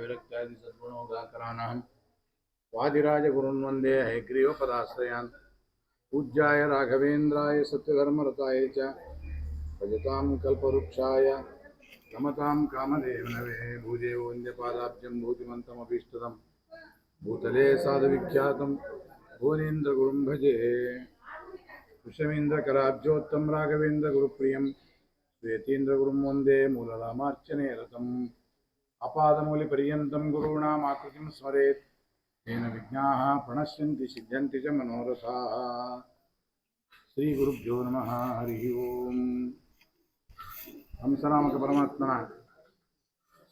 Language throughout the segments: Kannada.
विरक्त्यादि सद्गुणोगाकराणां वादिराजगुरुन् वन्दे हयग्रीवपदाश्रयान् पूज्याय राघवेन्द्राय सत्यधर्मरताय च भजतां कल्पवृक्षाय नमतां कामदेवनवे भूदेव वन्द्यपादाब्जं भूतिमन्तमभीष्टदं भूतले साधुविख्यातं भुवनेन्द्रगुरुं भजे कुशमेन्द्रकराब्जोत्तं राघवेन्द्रगुरुप्रियं श्वेतीन्द्रगुरुं वन्दे मूलरामार्चने रतम् अपादमूलिपर्यन्तं गुरूणामाकृतिं स्मरेत् तेन विघ्नाः प्रणश्यन्ति सिद्ध्यन्ति च मनोरथाः ಶ್ರೀಗುರುಭ್ಯೋ ನಮಃ ಹರಿ ಓಂ ಹಂಸನಾಮಕ ಪರಮಾತ್ಮನ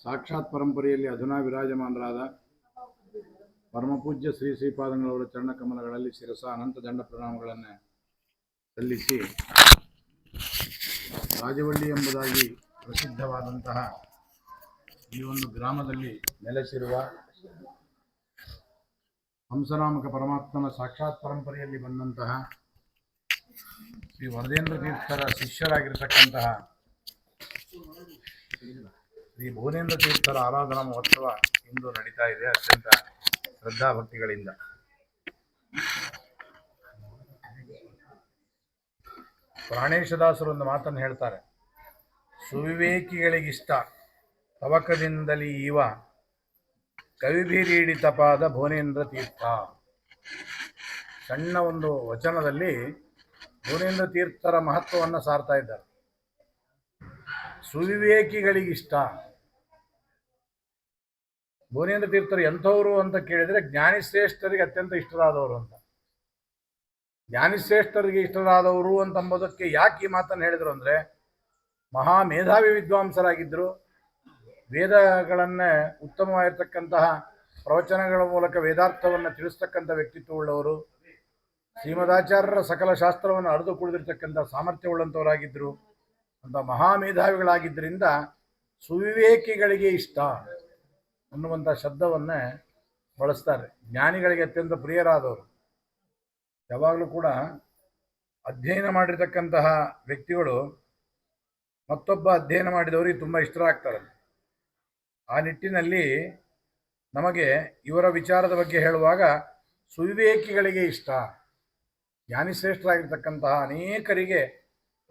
ಸಾಕ್ಷಾತ್ ಪರಂಪರೆಯಲ್ಲಿ ಅಧುನಾ ವಿರಾಜಮಾನರಾದ ಪರಮಪೂಜ್ಯ ಶ್ರೀ ಶ್ರೀಪಾದಂಗಳವರ ಚರಣಕಮಲಗಳಲ್ಲಿ ಶಿರಸ ಅನಂತ ದಂಡ ಪ್ರಣಾಮಗಳನ್ನು ಸಲ್ಲಿಸಿ ರಾಜವಳ್ಳಿ ಎಂಬುದಾಗಿ ಪ್ರಸಿದ್ಧವಾದಂತಹ ಈ ಒಂದು ಗ್ರಾಮದಲ್ಲಿ ನೆಲೆಸಿರುವ ಹಂಸನಾಮಕ ಪರಮಾತ್ಮನ ಸಾಕ್ಷಾತ್ ಪರಂಪರೆಯಲ್ಲಿ ಬಂದಂತಹ ಶ್ರೀ ವರದೇಂದ್ರ ತೀರ್ಥರ ಶಿಷ್ಯರಾಗಿರ್ತಕ್ಕಂತಹ ಶ್ರೀ ಭುವನೇಂದ್ರ ತೀರ್ಥರ ಆರಾಧನಾ ಮಹೋತ್ಸವ ಇಂದು ನಡೀತಾ ಇದೆ ಅತ್ಯಂತ ಶ್ರದ್ಧಾಭಕ್ತಿಗಳಿಂದ. ಪ್ರಾಣೇಶದಾಸರು ಒಂದು ಮಾತನ್ನು ಹೇಳ್ತಾರೆ, ಸುವಿವೇಕಿಗಳಿಗಿಷ್ಟ. ತವಕದಿಂದಲೀ ಇವ ಕವಿಭಿರೀಡಿತಪಾದ ಭುವನೇಂದ್ರ ತೀರ್ಥ. ಸಣ್ಣ ಒಂದು ವಚನದಲ್ಲಿ ಭುವನೇಂದ್ರ ತೀರ್ಥರ ಮಹತ್ವವನ್ನು ಸಾರ್ತಾ ಇದ್ದಾರೆ. ಸುವಿವೇಕಿಗಳಿಗಿಷ್ಟ. ಭುವನೇಂದ್ರ ತೀರ್ಥರು ಎಂಥವರು ಅಂತ ಕೇಳಿದರೆ ಜ್ಞಾನಿಶ್ರೇಷ್ಠರಿಗೆ ಅತ್ಯಂತ ಇಷ್ಟರಾದವರು ಅಂತ. ಜ್ಞಾನಿಶ್ರೇಷ್ಠರಿಗೆ ಇಷ್ಟರಾದವರು ಅಂತಂಬೋದಕ್ಕೆ ಯಾಕೆ ಈ ಮಾತನ್ನು ಹೇಳಿದರು ಅಂದರೆ ಮಹಾ ಮೇಧಾವಿ ವಿದ್ವಾಂಸರಾಗಿದ್ದರು. ವೇದಗಳನ್ನೇ ಉತ್ತಮವಾಗಿರ್ತಕ್ಕಂತಹ ಪ್ರವಚನಗಳ ಮೂಲಕ ವೇದಾರ್ಥವನ್ನು ತಿಳಿಸ್ತಕ್ಕಂಥ ವ್ಯಕ್ತಿತ್ವವುಳ್ಳವರು, ಶ್ರೀಮದಾಚಾರ್ಯರ ಸಕಲ ಶಾಸ್ತ್ರವನ್ನು ಅರಿದು ಕುಳಿದಿರ್ತಕ್ಕಂಥ ಸಾಮರ್ಥ್ಯವುಳ್ಳಂಥವರಾಗಿದ್ದರು. ಅಂತ ಮಹಾಮೇಧಾವಿಗಳಾಗಿದ್ದರಿಂದ ಸುವಿವೇಕಿಗಳಿಗೆ ಇಷ್ಟ ಅನ್ನುವಂಥ ಶಬ್ದವನ್ನೇ ಬಳಸ್ತಾರೆ. ಜ್ಞಾನಿಗಳಿಗೆ ಅತ್ಯಂತ ಪ್ರಿಯರಾದವರು. ಯಾವಾಗಲೂ ಕೂಡ ಅಧ್ಯಯನ ಮಾಡಿರ್ತಕ್ಕಂತಹ ವ್ಯಕ್ತಿಗಳು ಮತ್ತೊಬ್ಬ ಅಧ್ಯಯನ ಮಾಡಿದವರಿಗೆ ತುಂಬ ಇಷ್ಟರಾಗ್ತಾರೆ. ಆ ನಿಟ್ಟಿನಲ್ಲಿ ನಮಗೆ ಇವರ ವಿಚಾರದ ಬಗ್ಗೆ ಹೇಳುವಾಗ ಸುವಿವೇಕಿಗಳಿಗೆ ಇಷ್ಟ. ಜ್ಞಾನಿಶ್ರೇಷ್ಠರಾಗಿರ್ತಕ್ಕಂತಹ ಅನೇಕರಿಗೆ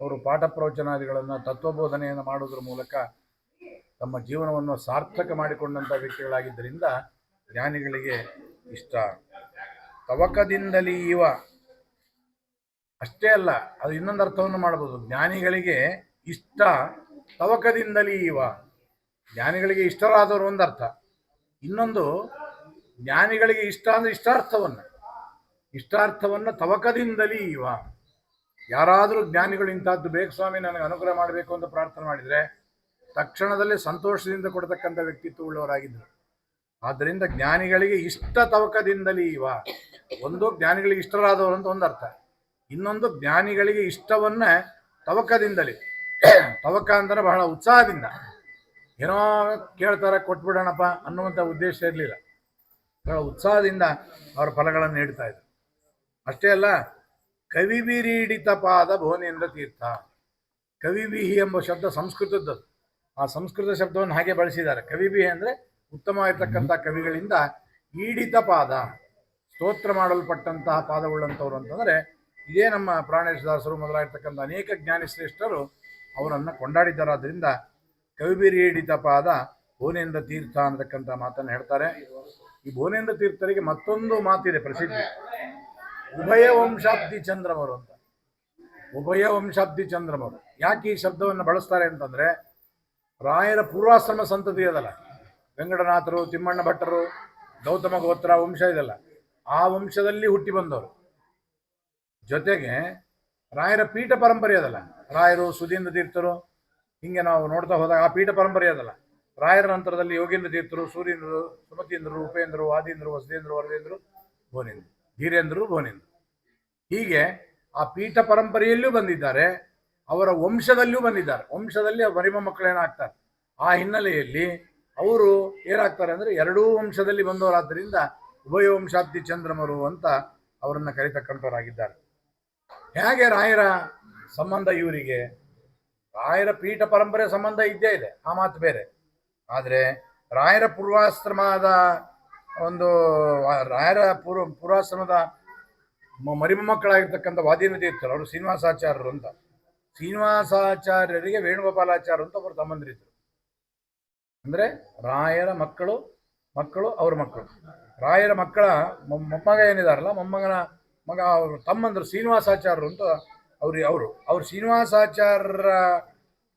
ಅವರು ಪಾಠ ಪ್ರವಚನಾದಿಗಳನ್ನು, ತತ್ವಬೋಧನೆಯನ್ನು ಮಾಡೋದ್ರ ಮೂಲಕ ತಮ್ಮ ಜೀವನವನ್ನು ಸಾರ್ಥಕ ಮಾಡಿಕೊಂಡಂಥ ವ್ಯಕ್ತಿಗಳಾಗಿದ್ದರಿಂದ ಜ್ಞಾನಿಗಳಿಗೆ ಇಷ್ಟ. ತವಕದಿಂದಲೀ ಇವ ಅಷ್ಟೇ ಅಲ್ಲ, ಅದು ಇನ್ನೊಂದು ಅರ್ಥವನ್ನು ಮಾಡ್ಬೋದು. ಜ್ಞಾನಿಗಳಿಗೆ ಇಷ್ಟ ತವಕದಿಂದಲೀ ಇವ. ಜ್ಞಾನಿಗಳಿಗೆ ಇಷ್ಟರಾದವರು ಒಂದು ಅರ್ಥ ಇನ್ನೊಂದು, ಜ್ಞಾನಿಗಳಿಗೆ ಇಷ್ಟ ಅಂದರೆ ಇಷ್ಟಾರ್ಥವನ್ನು. ಇಷ್ಟಾರ್ಥವನ್ನು ತವಕದಿಂದಲೀ ಇವ. ಯಾರಾದರೂ ಜ್ಞಾನಿಗಳು ಇಂಥದ್ದು ಬೇಕು ಸ್ವಾಮಿ, ನನಗೆ ಅನುಗ್ರಹ ಮಾಡಬೇಕು ಅಂತ ಪ್ರಾರ್ಥನೆ ಮಾಡಿದರೆ ತಕ್ಷಣದಲ್ಲಿ ಸಂತೋಷದಿಂದ ಕೊಡತಕ್ಕಂಥ ವ್ಯಕ್ತಿತ್ವ ಉಳ್ಳವರಾಗಿದ್ದರು ಆದ್ದರಿಂದ ಜ್ಞಾನಿಗಳಿಗೆ ಇಷ್ಟ ತವಕದಿಂದಲೇ ಇವ. ಒಂದು, ಜ್ಞಾನಿಗಳಿಗೆ ಇಷ್ಟರಾದವರು ಅಂತ ಒಂದು ಅರ್ಥ ಇನ್ನೊಂದು, ಜ್ಞಾನಿಗಳಿಗೆ ಇಷ್ಟವನ್ನ ತವಕದಿಂದಲೇ. ತವಕ ಅಂದರೆ ಬಹಳ ಉತ್ಸಾಹದಿಂದ. ಏನೋ ಕೇಳ್ತಾರೆ, ಕೊಟ್ಬಿಡೋಣಪ್ಪ ಅನ್ನುವಂಥ ಉದ್ದೇಶ ಇರಲಿಲ್ಲ. ಬಹಳ ಉತ್ಸಾಹದಿಂದ ಅವರ ಫಲಗಳನ್ನು ನೀಡ್ತಾ ಇದ್ರು. ಅಷ್ಟೇ ಅಲ್ಲ ಕವಿಬಿರೀಡಿತ ಪಾದ ಭುವನೇಂದ್ರ ತೀರ್ಥ. ಕವಿಬಿಹಿ ಎಂಬ ಶಬ್ದ ಸಂಸ್ಕೃತದ್ದು ಆ ಸಂಸ್ಕೃತ ಶಬ್ದವನ್ನು ಹಾಗೆ ಬಳಸಿದ್ದಾರೆ. ಕವಿಬಿಹಿ ಅಂದರೆ ಉತ್ತಮವಾಗಿರ್ತಕ್ಕಂಥ ಕವಿಗಳಿಂದ ಈಡಿತ ಪಾದ, ಸ್ತೋತ್ರ ಮಾಡಲ್ಪಟ್ಟಂತಹ ಪಾದವುಳ್ಳಂಥವ್ರು ಅಂತಂದರೆ, ಇದೇ ನಮ್ಮ ಪ್ರಾಣೇಶದಾಸರು ಮೊದಲಾಗಿರ್ತಕ್ಕಂಥ ಅನೇಕ ಜ್ಞಾನಿಶ್ರೇಷ್ಠರು ಅವರನ್ನು ಕೊಂಡಾಡಿದ್ದಾರಾದ್ರಿಂದ ಕವಿಬಿರೀಡಿತ ಪಾದ ಭುವನೇಂದ್ರ ತೀರ್ಥ ಅನ್ನತಕ್ಕಂಥ ಮಾತನ್ನು ಹೇಳ್ತಾರೆ. ಈ ಭುವನೇಂದ್ರ ತೀರ್ಥರಿಗೆ ಮತ್ತೊಂದು ಮಾತಿದೆ ಪ್ರಸಿದ್ಧಿ. ಉಭಯ ವಂಶಾಬ್ದಿ ಚಂದ್ರಮರು ಅಂತ. ಉಭಯ ವಂಶಾಬ್ದಿ ಚಂದ್ರಮರು. ಯಾಕೆ ಈ ಶಬ್ದವನ್ನು ಬಳಸ್ತಾರೆ ಅಂತಂದರೆ, ರಾಯರ ಪೂರ್ವಾಶ್ರಮ ಸಂತತಿ ಅದಲ್ಲ. ವೆಂಕಟನಾಥರು, ತಿಮ್ಮಣ್ಣ ಭಟ್ಟರು, ಗೌತಮ ಗೋತ್ರ ವಂಶ ಇದಲ್ಲ. ಆ ವಂಶದಲ್ಲಿ ಹುಟ್ಟಿ ಬಂದವರು. ಜೊತೆಗೆ ರಾಯರ ಪೀಠ ಪರಂಪರೆ ಅದಲ್ಲ. ರಾಯರು ಸುಧೀಂದ್ರ ತೀರ್ಥರು ಹಿಂಗೆ ನಾವು ನೋಡ್ತಾ ಹೋದಾಗ ಆ ಪೀಠ ಪರಂಪರೆ ಅದಲ್ಲ. ರಾಯರ ನಂತರದಲ್ಲಿ ಯೋಗೇಂದ್ರ ತೀರ್ಥರು, ಸೂರ್ಯೇಂದ್ರರು, ಸುಮತೀಂದ್ರರು, ಉಪೇಂದ್ರರು, ಆದೀಂದ್ರರು, ವಸದೇಂದ್ರರು ವರದೇಂದ್ರು ಭುವನೇಂದ್ರ ಧೀರೇಂದ್ರರು ಭುವನೇಂದ್ರ ಹೀಗೆ ಆ ಪೀಠ ಪರಂಪರೆಯಲ್ಲೂ ಬಂದಿದ್ದಾರೆ, ಅವರ ವಂಶದಲ್ಲೂ ಬಂದಿದ್ದಾರೆ. ವಂಶದಲ್ಲಿ ಮರಿಮ ಮಕ್ಕಳೇನಾಗ್ತಾರೆ ಆ ಹಿನ್ನೆಲೆಯಲ್ಲಿ ಅವರು ಏನಾಗ್ತಾರೆ ಅಂದರೆ ಎರಡೂ ವಂಶದಲ್ಲಿ ಬಂದವರಾದ್ದರಿಂದ ಉಭಯ ವಂಶಾಬ್ದಿ ಚಂದ್ರಮರು ಅಂತ ಅವರನ್ನು ಕರೀತಕ್ಕಂಥವರಾಗಿದ್ದಾರೆ. ಹೇಗೆ ರಾಯರ ಸಂಬಂಧ ಇವರಿಗೆ? ರಾಯರ ಪೀಠ ಪರಂಪರೆ ಸಂಬಂಧ ಇದ್ದೇ ಇದೆ, ಆ ಮಾತು ಬೇರೆ. ಆದರೆ ರಾಯರ ಪೂರ್ವಾಶ್ರಮದ ಒಂದು, ರಾಯರ ಪೂರ್ವ, ಪೂರ್ವಾಶ್ರಮದ ಮ- ಮರಿಮಕ್ಕಳಾಗಿರ್ತಕ್ಕಂಥ ವಾದಿನ ತೀರ್ಥರು, ಅವರು ಶ್ರೀನಿವಾಸಾಚಾರ್ಯರು ಅಂತ. ಶ್ರೀನಿವಾಸಾಚಾರ್ಯರಿಗೆ ವೇಣುಗೋಪಾಲಾಚಾರ್ಯ ಅಂತ ಅವರು ತಮ್ಮಂದಿರಿದ್ರು. ಅಂದ್ರೆ ರಾಯರ ಮಕ್ಕಳು ಮಕ್ಕಳು, ಅವ್ರ ಮಕ್ಕಳು. ರಾಯರ ಮಕ್ಕಳ ಮೊಮ್ಮಗ ಏನಿದಾರಲ್ಲ, ಮೊಮ್ಮಗನ ಮಗ, ಅವರು ತಮ್ಮಂದರು ಶ್ರೀನಿವಾಸಾಚಾರ್ಯರು ಅಂತ ಅವ್ರು ಅವರು ಅವ್ರು ಶ್ರೀನಿವಾಸಾಚಾರ್ಯರ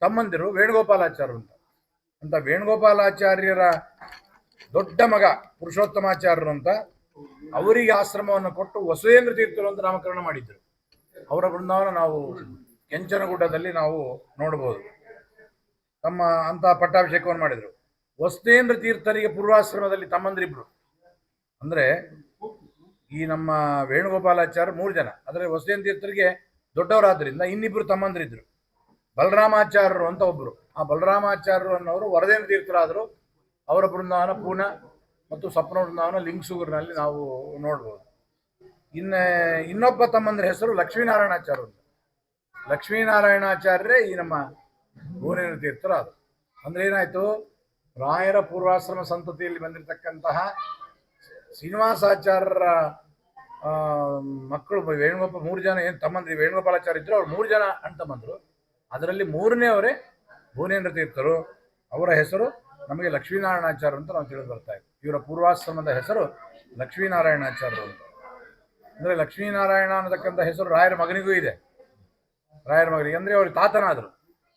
ತಮ್ಮಂದಿರು ವೇಣುಗೋಪಾಲಾಚಾರ್ಯರು ಅಂತ. ಅಂತ ವೇಣುಗೋಪಾಲಾಚಾರ್ಯರ ದೊಡ್ಡ ಮಗ ಪುರುಷೋತ್ತಮಾಚಾರ್ಯರು ಅಂತ ಅವರಿಗೆ ಆಶ್ರಮವನ್ನು ಕೊಟ್ಟು ವಸುವೇಂದ್ರ ತೀರ್ಥರು ಅಂತ ನಾಮಕರಣ ಮಾಡಿದ್ರು. ಅವರ ಬೃಂದಾವನ ನಾವು ಕೆಂಚನಗುಡ್ಡದಲ್ಲಿ ನಾವು ನೋಡಬಹುದು ತಮ್ಮ ಅಂತ ಪಟ್ಟಾಭಿಷೇಕವನ್ನು ಮಾಡಿದರು. ವಸುದೇಂದ್ರ ತೀರ್ಥರಿಗೆ ಪೂರ್ವಾಶ್ರಮದಲ್ಲಿ ತಮ್ಮಂದಿರಿಬ್ರು. ಅಂದ್ರೆ ಈ ನಮ್ಮ ವೇಣುಗೋಪಾಲಾಚಾರ್ಯ ಮೂರು ಜನ. ಆದರೆ ವಸುದೇಂದ್ರ ತೀರ್ಥರಿಗೆ ದೊಡ್ಡವರಾದ್ರಿಂದ ಇನ್ನಿಬ್ರು ತಮ್ಮಂದ್ರಿದ್ರು. ಬಲರಾಮಾಚಾರ್ಯರು ಅಂತ ಒಬ್ರು. ಆ ಬಲರಾಮಾಚಾರ್ಯರು ಅನ್ನೋರು ವರದೇಂದ್ರ ತೀರ್ಥರಾದರು. ಅವರ ಬೃಂದಾವನ ಪೂನಾ ಮತ್ತು ಸ್ವಪ್ನ ಬೃಂದಾವನ ಲಿಂಗಸೂರಿನಲ್ಲಿ ನಾವು ನೋಡ್ಬೋದು. ಇನ್ನ ಇನ್ನೊಬ್ಬ ತಮ್ಮಂದ್ರ ಹೆಸರು ಲಕ್ಷ್ಮೀನಾರಾಯಣಾಚಾರ್ಯ ಅಂತ. ಲಕ್ಷ್ಮೀನಾರಾಯಣಾಚಾರ್ಯರೇ ಈ ನಮ್ಮ ಭುವನೇಂದ್ರ ತೀರ್ಥರು ಅದು ಅಂದ್ರೆ ಏನಾಯ್ತು? ರಾಯರ ಪೂರ್ವಾಶ್ರಮ ಸಂತತಿಯಲ್ಲಿ ಬಂದಿರತಕ್ಕಂತಹ ಶ್ರೀನಿವಾಸಾಚಾರ್ಯರ ಮಕ್ಕಳು ವೇಣುಗೋಪ ಮೂರು ಜನ ಏನು ತಮ್ಮಂದ್ರಿ, ವೇಣುಗೋಪಾಲಾಚಾರ್ಯ ಇದ್ರು, ಅವ್ರು ಮೂರು ಜನ ಅಂತ ತಮ್ಮಂದ್ರು. ಅದರಲ್ಲಿ ಮೂರನೇ ಅವರೇ ಭುವನೇಂದ್ರ ತೀರ್ಥರು. ಅವರ ಹೆಸರು ನಮಗೆ ಲಕ್ಷ್ಮೀನಾರಾಯಣಾಚಾರ್ಯ ಅಂತ ನಾವು ತಿಳಿದು ಬರ್ತಾ ಇದ್ದೀವಿ ಇವರ ಪೂರ್ವಾಶ್ರಮದ ಹೆಸರು ಲಕ್ಷ್ಮೀನಾರಾಯಣಾಚಾರ್ಯರು ಅಂತ. ಅಂದರೆ ಲಕ್ಷ್ಮೀನಾರಾಯಣ ಅನ್ನತಕ್ಕಂಥ ಹೆಸರು ರಾಯರ ಮಗನಿಗೂ ಇದೆ. ರಾಯರ ಮಗನಿಗೆ. ಅಂದರೆ ಅವ್ರಿಗೆ ತಾತನಾದರು.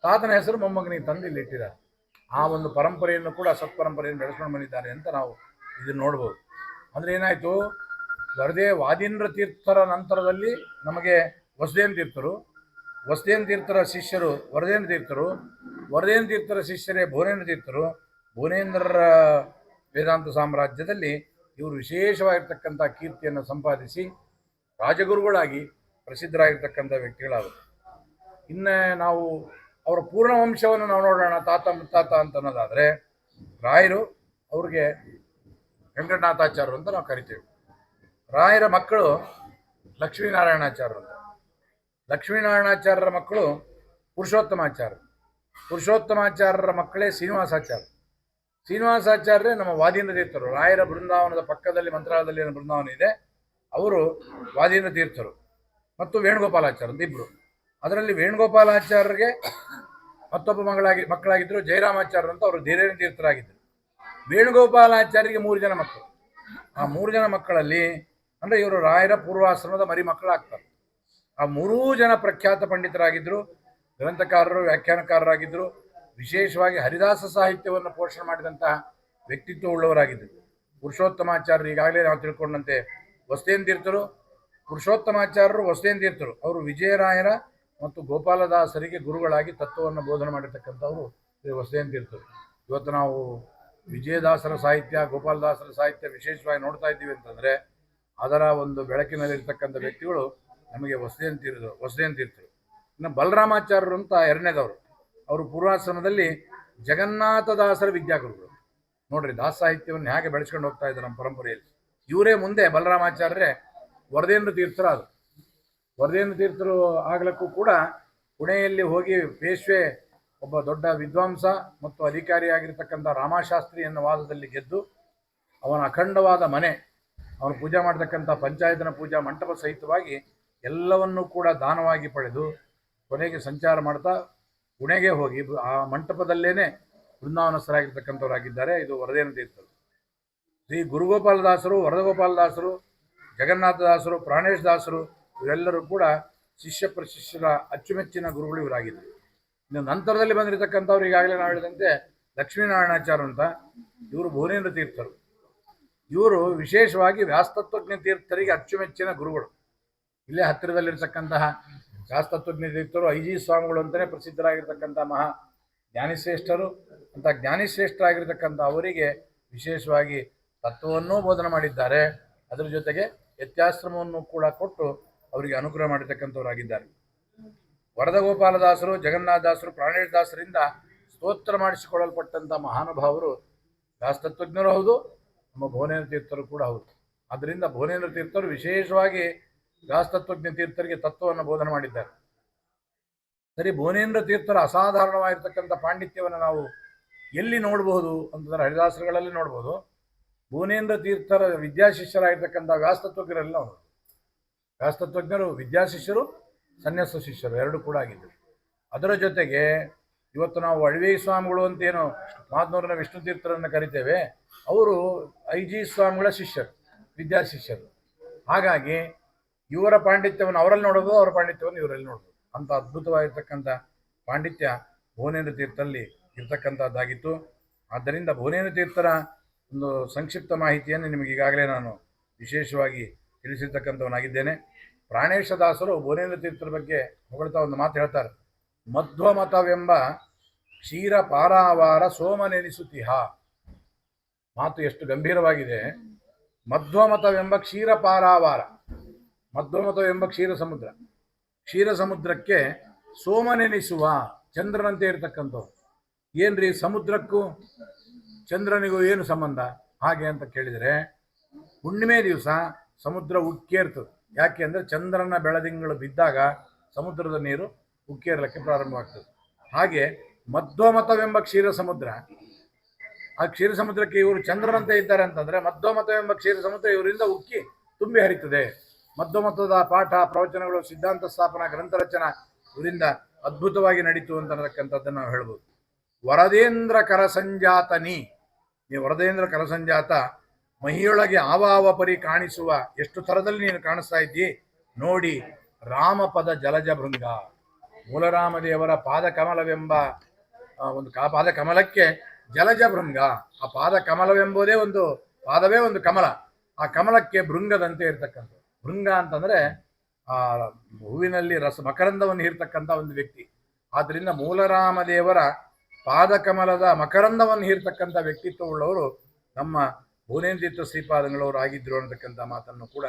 ತಾತನ ಹೆಸರು ಮೊಮ್ಮಗನಿಗೆ ತಂದು ಇಲ್ಲಿ ಇಟ್ಟಿದ್ದಾರೆ. ಆ ಒಂದು ಪರಂಪರೆಯನ್ನು ಕೂಡ ಸತ್ಪರಂಪರೆಯನ್ನು ಬೆಳೆಸ್ಕೊಂಡು ಬಂದಿದ್ದಾರೆ ಅಂತ ನಾವು ಇದನ್ನು ನೋಡ್ಬೋದು. ಅಂದರೆ ಏನಾಯಿತು? ವರದೇ ವಾದೀಂದ್ರ ತೀರ್ಥರ ನಂತರದಲ್ಲಿ ನಮಗೆ ವಸದೇನ ತೀರ್ಥರು. ವಸುದೇನ ತೀರ್ಥರ ಶಿಷ್ಯರು ವರದೇನ ತೀರ್ಥರು. ವರದೇನ ತೀರ್ಥರ ಶಿಷ್ಯರೇ ಭುವನೇಂದ್ರ ತೀರ್ಥರು. ಭುವನೇಂದ್ರರ ವೇದಾಂತ ಸಾಮ್ರಾಜ್ಯದಲ್ಲಿ ಇವರು ವಿಶೇಷವಾಗಿರ್ತಕ್ಕಂಥ ಕೀರ್ತಿಯನ್ನು ಸಂಪಾದಿಸಿ ರಾಜಗುರುಗಳಾಗಿ ಪ್ರಸಿದ್ಧರಾಗಿರ್ತಕ್ಕಂಥ ವ್ಯಕ್ತಿಗಳಾದರು ಇನ್ನು ನಾವು ಅವರ ಪೂರ್ಣ ವಂಶವನ್ನು ನಾವು ನೋಡೋಣ, ತಾತ ಮುತ್ತಾತ ಅಂತ ಅನ್ನೋದಾದರೆ ರಾಯರು ಅವ್ರಿಗೆ ವೆಂಕಟನಾಥಾಚಾರ್ಯರು ಅಂತ ನಾವು ಕರಿತೇವೆ. ರಾಯರ ಮಕ್ಕಳು ಲಕ್ಷ್ಮೀನಾರಾಯಣಾಚಾರ್ಯರು. ಲಕ್ಷ್ಮೀನಾರಾಯಣಾಚಾರ್ಯರ ಮಕ್ಕಳು ಪುರುಷೋತ್ತಮಾಚಾರ್ಯ ಪುರುಷೋತ್ತಮಾಚಾರ್ಯರ ಮಕ್ಕಳೇ ಶ್ರೀನಿವಾಸಾಚಾರ್ಯ ಶ್ರೀನಿವಾಸಾಚಾರ್ಯರೇ ನಮ್ಮ ವಾದೀಂದ್ರ ತೀರ್ಥರು. ರಾಯರ ಬೃಂದಾವನದ ಪಕ್ಕದಲ್ಲಿ, ಮಂತ್ರಾಲಯದಲ್ಲಿ ಬೃಂದಾವನ ಇದೆ. ಅವರು ವಾದೀಂದ್ರ ತೀರ್ಥರು. ಮತ್ತು ವೇಣುಗೋಪಾಲಾಚಾರ್ಯ ಇಬ್ಬರು ಅದರಲ್ಲಿ ವೇಣುಗೋಪಾಲಾಚಾರ್ಯರಿಗೆ ಮತ್ತೊಬ್ಬ ಮಗಳಾಗಿ, ಮಕ್ಕಳಾಗಿದ್ದರು ಜಯರಾಮಾಚಾರ್ಯರು ಅಂತ ಅವರು ಧೀರೇಂದ್ರ ತೀರ್ಥರಾಗಿದ್ದರು. ವೇಣುಗೋಪಾಲಾಚಾರ್ಯರಿಗೆ ಮೂರು ಜನ ಮಕ್ಕಳು. ಆ ಮೂರು ಜನ ಮಕ್ಕಳಲ್ಲಿ ಅಂದರೆ ಇವರು ರಾಯರ ಪೂರ್ವಾಶ್ರಮದ ಮರಿ ಮಕ್ಕಳಾಗ್ತಾರೆ. ಆ ಮೂರೂ ಜನ ಪ್ರಖ್ಯಾತ ಪಂಡಿತರಾಗಿದ್ದರು ಗ್ರಂಥಕಾರರು ವ್ಯಾಖ್ಯಾನಕಾರರಾಗಿದ್ದರು ವಿಶೇಷವಾಗಿ ಹರಿದಾಸ ಸಾಹಿತ್ಯವನ್ನು ಪೋಷಣೆ ಮಾಡಿದಂತಹ ವ್ಯಕ್ತಿತ್ವ ಉಳ್ಳವರಾಗಿದ್ದರು ಪುರುಷೋತ್ತಮಾಚಾರ್ಯರು ಈಗಾಗಲೇ ನಾವು ತಿಳ್ಕೊಂಡಂತೆ ವಸ್ತೇನ್ ತೀರ್ಥರು ಪುರುಷೋತ್ತಮಾಚಾರ್ಯರು ವಸ್ತೇನ್ ತೀರ್ಥರು ಅವರು ವಿಜಯರಾಯರ ಮತ್ತು ಗೋಪಾಲದಾಸರಿಗೆ ಗುರುಗಳಾಗಿ ತತ್ವವನ್ನು ಬೋಧನೆ ಮಾಡಿರ್ತಕ್ಕಂಥವರು ಶ್ರೀ ವಸ್ತೇನ್ ತೀರ್ಥರು ಇವತ್ತು ನಾವು ವಿಜಯದಾಸರ ಸಾಹಿತ್ಯ, ಗೋಪಾಲದಾಸರ ಸಾಹಿತ್ಯ ವಿಶೇಷವಾಗಿ ನೋಡ್ತಾ ಇದ್ದೀವಿ ಅಂತಂದರೆ ಅದರ ಒಂದು ಬೆಳಕಿನಲ್ಲಿರ್ತಕ್ಕಂಥ ವ್ಯಕ್ತಿಗಳು ನಮಗೆ ವಸದೇನ್ ತೀರ್ಥರು ವಸದೇನ್ ತೀರ್ಥರು. ಇನ್ನು ಬಲರಾಮಾಚಾರ್ಯರು ಅಂತ ಎರಡನೇದವರು. ಅವರು ಪೂರ್ವಾಶ್ರಮದಲ್ಲಿ ಜಗನ್ನಾಥದಾಸರ ವಿದ್ಯಾಗುರುಗಳು. ನೋಡ್ರಿ ದಾಸ ಸಾಹಿತ್ಯವನ್ನು ಹೇಗೆ ಬೆಳೆಸ್ಕೊಂಡು ಹೋಗ್ತಾ ಇದ್ದಾರೆ ನಮ್ಮ ಪರಂಪರೆಯಲ್ಲಿ. ಇವರೇ ಮುಂದೆ ಬಲರಾಮಾಚಾರ್ಯರೇ ವರದೇಂದ್ರ ತೀರ್ಥರಾದರು ವರದೇಂದ್ರ ತೀರ್ಥರು ಆಗ್ಲಕ್ಕೂ ಕೂಡ ಪುಣೆಯಲ್ಲಿ ಹೋಗಿ ಪೇಶ್ವೆ ಒಬ್ಬ ದೊಡ್ಡ ವಿದ್ವಾಂಸ ಮತ್ತು ಅಧಿಕಾರಿಯಾಗಿರ್ತಕ್ಕಂಥ ರಾಮಶಾಸ್ತ್ರಿ ಎನ್ನುವ ವಾದದಲ್ಲಿ ಗೆದ್ದು ಅವನ ಅಖಂಡವಾದ ಮನೆ ಅವನು ಪೂಜೆ ಮಾಡತಕ್ಕಂಥ ಪಂಚಾಯತನ ಪೂಜಾ ಮಂಟಪ ಸಹಿತವಾಗಿ ಎಲ್ಲವನ್ನೂ ಕೂಡ ದಾನವಾಗಿ ಪಡೆದು ಕೊನೆಗೆ ಸಂಚಾರ ಮಾಡ್ತಾ ಪುಣೆಗೆ ಹೋಗಿ ಆ ಮಂಟಪದಲ್ಲೇನೆ ಬೃಂದಾವನಸ್ಥರಾಗಿರ್ತಕ್ಕಂಥವರಾಗಿದ್ದಾರೆ ಇದು ವರದೇನ ತೀರ್ಥರು ಶ್ರೀ ಗುರುಗೋಪಾಲದಾಸರು ವರದಗೋಪಾಲದಾಸರು ಜಗನ್ನಾಥದಾಸರು ಪ್ರಾಣೇಶ್ ದಾಸರು, ಇವರೆಲ್ಲರೂ ಕೂಡ ಶಿಷ್ಯ ಪ್ರಶಿಷ್ಯರ ಅಚ್ಚುಮೆಚ್ಚಿನ ಗುರುಗಳು ಇವರಾಗಿದ್ದರು. ಇನ್ನು ನಂತರದಲ್ಲಿ ಬಂದಿರತಕ್ಕಂಥವ್ರು ಈಗಾಗಲೇ ನಾವು ಹೇಳಿದಂತೆ ಲಕ್ಷ್ಮೀನಾರಾಯಣಾಚಾರ್ಯ ಅಂತ ಇವರು ಭುವನೇಂದ್ರ ತೀರ್ಥರು. ಇವರು ವಿಶೇಷವಾಗಿ ವ್ಯಾಸ್ತತ್ವಜ್ಞ ತೀರ್ಥರಿಗೆ ಅಚ್ಚುಮೆಚ್ಚಿನ ಗುರುಗಳು. ಇಲ್ಲೇ ಹತ್ತಿರದಲ್ಲಿರ್ತಕ್ಕಂತಹ ವ್ಯಾಸ್ತತ್ವಜ್ಞ ತೀರ್ಥರು ಐ ಜಿ ಸ್ವಾಮಿಗಳು ಅಂತಲೇ ಪ್ರಸಿದ್ಧರಾಗಿರ್ತಕ್ಕಂಥ ಮಹಾ ಜ್ಞಾನಿಶ್ರೇಷ್ಠರು. ಅಂತ ಜ್ಞಾನಿಶ್ರೇಷ್ಠರಾಗಿರ್ತಕ್ಕಂಥ ಅವರಿಗೆ ವಿಶೇಷವಾಗಿ ತತ್ವವನ್ನೂ ಬೋಧನೆ ಮಾಡಿದ್ದಾರೆ. ಅದರ ಜೊತೆಗೆ ವ್ಯತ್ಯಾಶ್ರಮವನ್ನು ಕೂಡ ಕೊಟ್ಟು ಅವರಿಗೆ ಅನುಗ್ರಹ ಮಾಡಿರ್ತಕ್ಕಂಥವರಾಗಿದ್ದಾರೆ. ವರದಗೋಪಾಲದಾಸರು, ಜಗನ್ನಾಥದಾಸರು, ಪ್ರಾಣೇಶದಾಸರಿಂದ ಸ್ತೋತ್ರ ಮಾಡಿಸಿಕೊಳ್ಳಲ್ಪಟ್ಟಂಥ ಮಹಾನುಭಾವರು ವ್ಯಾಸ್ತತ್ವಜ್ಞರು ಹೌದು. ನಮ್ಮ ಭುವನೇಂದ್ರ ತೀರ್ಥರು ಕೂಡ ಹೌದು. ಆದ್ದರಿಂದ ಭುವನೇಂದ್ರ ತೀರ್ಥರು ವಿಶೇಷವಾಗಿ ಗಾಸ್ತತ್ವಜ್ಞ ತೀರ್ಥರಿಗೆ ತತ್ವವನ್ನು ಬೋಧನೆ ಮಾಡಿದ್ದಾರೆ. ಸರಿ, ಭುವನೇಂದ್ರ ತೀರ್ಥರ ಅಸಾಧಾರಣವಾಗಿರ್ತಕ್ಕಂಥ ಪಾಂಡಿತ್ಯವನ್ನು ನಾವು ಎಲ್ಲಿ ನೋಡಬಹುದು ಅಂತಂದ್ರೆ ಹರಿದಾಸರುಗಳಲ್ಲಿ ನೋಡ್ಬೋದು. ಭುವನೇಂದ್ರ ತೀರ್ಥರ ವಿದ್ಯಾಶಿಷ್ಯರಾಗಿರ್ತಕ್ಕಂಥ ವ್ಯಾಸ್ತತ್ವಜ್ಞರೆಲ್ಲ ಅವರು ವ್ಯಾಸ್ತತ್ವಜ್ಞರು ವಿದ್ಯಾಶಿಷ್ಯರು, ಸನ್ಯಾಸ ಶಿಷ್ಯರು ಎರಡು ಕೂಡ ಆಗಿದ್ದರು. ಅದರ ಜೊತೆಗೆ ಇವತ್ತು ನಾವು ಅಳವಿ ಸ್ವಾಮಿಗಳು ಅಂತೇನು ಮಾತನೂರಿನ ವಿಷ್ಣು ತೀರ್ಥರನ್ನು ಕರಿತೇವೆ, ಅವರು ಐ ಜಿ ಸ್ವಾಮಿಗಳ ಶಿಷ್ಯರು, ವಿದ್ಯಾ ಶಿಷ್ಯರು. ಹಾಗಾಗಿ ಇವರ ಪಾಂಡಿತ್ಯವನ್ನು ಅವರಲ್ಲಿ ನೋಡೋದು, ಅವರ ಪಾಂಡಿತ್ಯವನ್ನು ಇವರಲ್ಲಿ ನೋಡೋದು. ಅಂಥ ಅದ್ಭುತವಾಗಿರ್ತಕ್ಕಂಥ ಪಾಂಡಿತ್ಯ ಭುವನೇಂದ್ರ ತೀರ್ಥದಲ್ಲಿ ಇರ್ತಕ್ಕಂಥದ್ದಾಗಿತ್ತು. ಆದ್ದರಿಂದ ಭುವನೇಂದ್ರ ತೀರ್ಥರ ಒಂದು ಸಂಕ್ಷಿಪ್ತ ಮಾಹಿತಿಯನ್ನು ನಿಮಗೆ ಈಗಾಗಲೇ ನಾನು ವಿಶೇಷವಾಗಿ ತಿಳಿಸಿರ್ತಕ್ಕಂಥವನಾಗಿದ್ದೇನೆ. ಪ್ರಾಣೇಶದಾಸರು ಭುವನೇಂದ್ರ ತೀರ್ಥರ ಬಗ್ಗೆ ಹೊಗಳ್ತಾ ಒಂದು ಮಾತು ಹೇಳ್ತಾರೆ. ಮಧ್ವಮತವೆಂಬ ಕ್ಷೀರ ಪಾರಾವಾರ ಸೋಮನೆನಿಸುತ್ತಿಹ ಮಾತು ಎಷ್ಟು ಗಂಭೀರವಾಗಿದೆ. ಮಧ್ವಮತವೆಂಬ ಕ್ಷೀರ ಪಾರಾವಾರ ಮಧ್ವಮತವೆಂಬ ಕ್ಷೀರ ಸಮುದ್ರ ಕ್ಷೀರ ಸಮುದ್ರಕ್ಕೆ ಸೋಮನೆನಿಸುವ ಚಂದ್ರನಂತೆ ಇರತಕ್ಕಂಥವ್ರು. ಏನ್ರಿ ಸಮುದ್ರಕ್ಕೂ ಚಂದ್ರನಿಗೂ ಏನು ಸಂಬಂಧ? ಹಾಗೆ ಅಂತ ಕೇಳಿದರೆ, ಹುಣ್ಣಿಮೆ ದಿವಸ ಸಮುದ್ರ ಉಕ್ಕೇರ್ತದೆ ಯಾಕೆ ಅಂದರೆ ಚಂದ್ರನ ಬೆಳದಿಂಗಳು ಬಿದ್ದಾಗ ಸಮುದ್ರದ ನೀರು ಉಕ್ಕೇರಲಿಕ್ಕೆ ಪ್ರಾರಂಭವಾಗ್ತದೆ. ಹಾಗೆ ಮಧ್ವಮತವೆಂಬ ಕ್ಷೀರ ಸಮುದ್ರ ಆ ಕ್ಷೀರ ಸಮುದ್ರಕ್ಕೆ ಇವರು ಚಂದ್ರನಂತೆ ಇದ್ದಾರೆ ಅಂತಂದ್ರೆ ಎಂಬ ಕ್ಷೀರ ಸಮುದ್ರ ಇವರಿಂದ ಉಕ್ಕಿ ತುಂಬಿ ಹರಿತದೆ. ಮಧ್ವಮತದ ಪಾಠ, ಪ್ರವಚನಗಳು, ಸಿದ್ಧಾಂತ ಸ್ಥಾಪನಾ, ಗ್ರಂಥ ರಚನಾ ಇವರಿಂದ ಅದ್ಭುತವಾಗಿ ನಡೀತು ಅಂತಕ್ಕಂಥದ್ದನ್ನು ನಾವು ಹೇಳ್ಬೋದು. ವರದೇಂದ್ರ ಕರಸಂಜಾತನಿ. ನೀ ವರದೇಂದ್ರ ಕರಸಂಜಾತ, ಮಹಿಯೊಳಗೆ ಆವಾವ ಪರಿ ಕಾಣಿಸುವ ಎಷ್ಟು ಥರದಲ್ಲಿ ನೀನು ಕಾಣಿಸ್ತಾ ಇದ್ದಿ? ನೋಡಿ, ರಾಮಪದ ಜಲಜ ಭೃಂಗ ಮೂಲರಾಮದೇವರ ಪಾದಕಮಲವೆಂಬ ಒಂದು ಕಾ ಪಾದ ಕಮಲಕ್ಕೆ ಜಲಜ ಭೃಂಗ ಆ ಪಾದ ಕಮಲವೆಂಬುದೇ ಒಂದು ಪಾದವೇ ಒಂದು ಕಮಲ. ಆ ಕಮಲಕ್ಕೆ ಭೃಂಗದಂತೆ ಇರ್ತಕ್ಕಂಥ ಭೃಂಗ ಅಂತಂದ್ರೆ, ಆ ಹೂವಿನಲ್ಲಿ ರಸ, ಮಕರಂದವನ್ನು ಹೀರ್ತಕ್ಕಂಥ ಒಂದು ವ್ಯಕ್ತಿ. ಆದ್ದರಿಂದ ಮೂಲರಾಮದೇವರ ಪಾದಕಮಲದ ಮಕರಂದವನ್ನು ಹೀರ್ತಕ್ಕಂಥ ವ್ಯಕ್ತಿತ್ವವುಳ್ಳವರು ನಮ್ಮ ಭುವನೇಂದ್ರಿತ್ವ ಶ್ರೀಪಾದಂಗಳವರು ಆಗಿದ್ರು ಅನ್ನತಕ್ಕಂಥ ಮಾತನ್ನು ಕೂಡ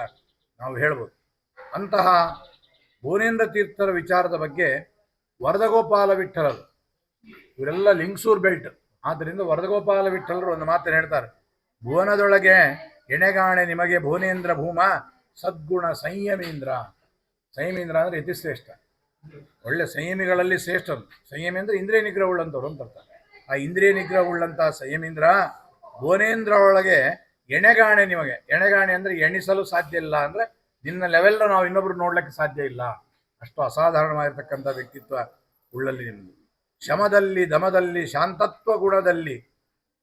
ನಾವು ಹೇಳ್ಬೋದು. ಅಂತಹ ಭುವನೇಂದ್ರ ತೀರ್ಥರ ವಿಚಾರದ ಬಗ್ಗೆ ವರದಗೋಪಾಲ ವಿಠಲರು ಇವರೆಲ್ಲ ಲಿಂಗ್ಸೂರ್ ಬೆಲ್ಟ್. ಆದ್ದರಿಂದ ವರದಗೋಪಾಲ ವಿಠಲರು ಒಂದು ಮಾತನ್ನು ಹೇಳ್ತಾರೆ. ಭುವನದೊಳಗೆ ಎಣೆಗಾಣೆ ನಿಮಗೆ ಭುವನೇಂದ್ರ ಭೂಮ, ಸದ್ಗುಣ ಸಂಯಮೀಂದ್ರ. ಸಂಯಮೀಂದ್ರ ಅಂದ್ರೆ ಯತಿಶ್ರೇಷ್ಠ ಒಳ್ಳೆ ಸಂಯಮಿಗಳಲ್ಲಿ ಶ್ರೇಷ್ಠರು. ಸಂಯಮಿ ಅಂದ್ರೆ ಇಂದ್ರಿಯ ನಿಗ್ರಹ ಉಳ್ಳಂಥವ್ರು ಅಂತ ಅರ್ಥ. ಆ ಇಂದ್ರಿಯ ನಿಗ್ರಹ ಉಳ್ಳಂತ ಸಂಯಮೀಂದ್ರ ಭುವನೇಂದ್ರ ಒಳಗೆ ಎಣೆಗಾಣೆ ನಿಮಗೆ. ಎಣೆಗಾಣೆ ಅಂದ್ರೆ ಎಣಿಸಲು ಸಾಧ್ಯ ಇಲ್ಲ ಅಂದ್ರೆ ನಿನ್ನ ಲೆವೆಲ್ ನಾವು ಇನ್ನೊಬ್ರು ನೋಡ್ಲಿಕ್ಕೆ ಸಾಧ್ಯ ಇಲ್ಲ. ಅಷ್ಟು ಅಸಾಧಾರಣವಾಗಿರ್ತಕ್ಕಂಥ ವ್ಯಕ್ತಿತ್ವ ಉಳ್ಳಲ್ಲಿ ನಿಮ್ಮದು ಶಮದಲ್ಲಿ, ದಮದಲ್ಲಿ, ಶಾಂತತ್ವ ಗುಣದಲ್ಲಿ,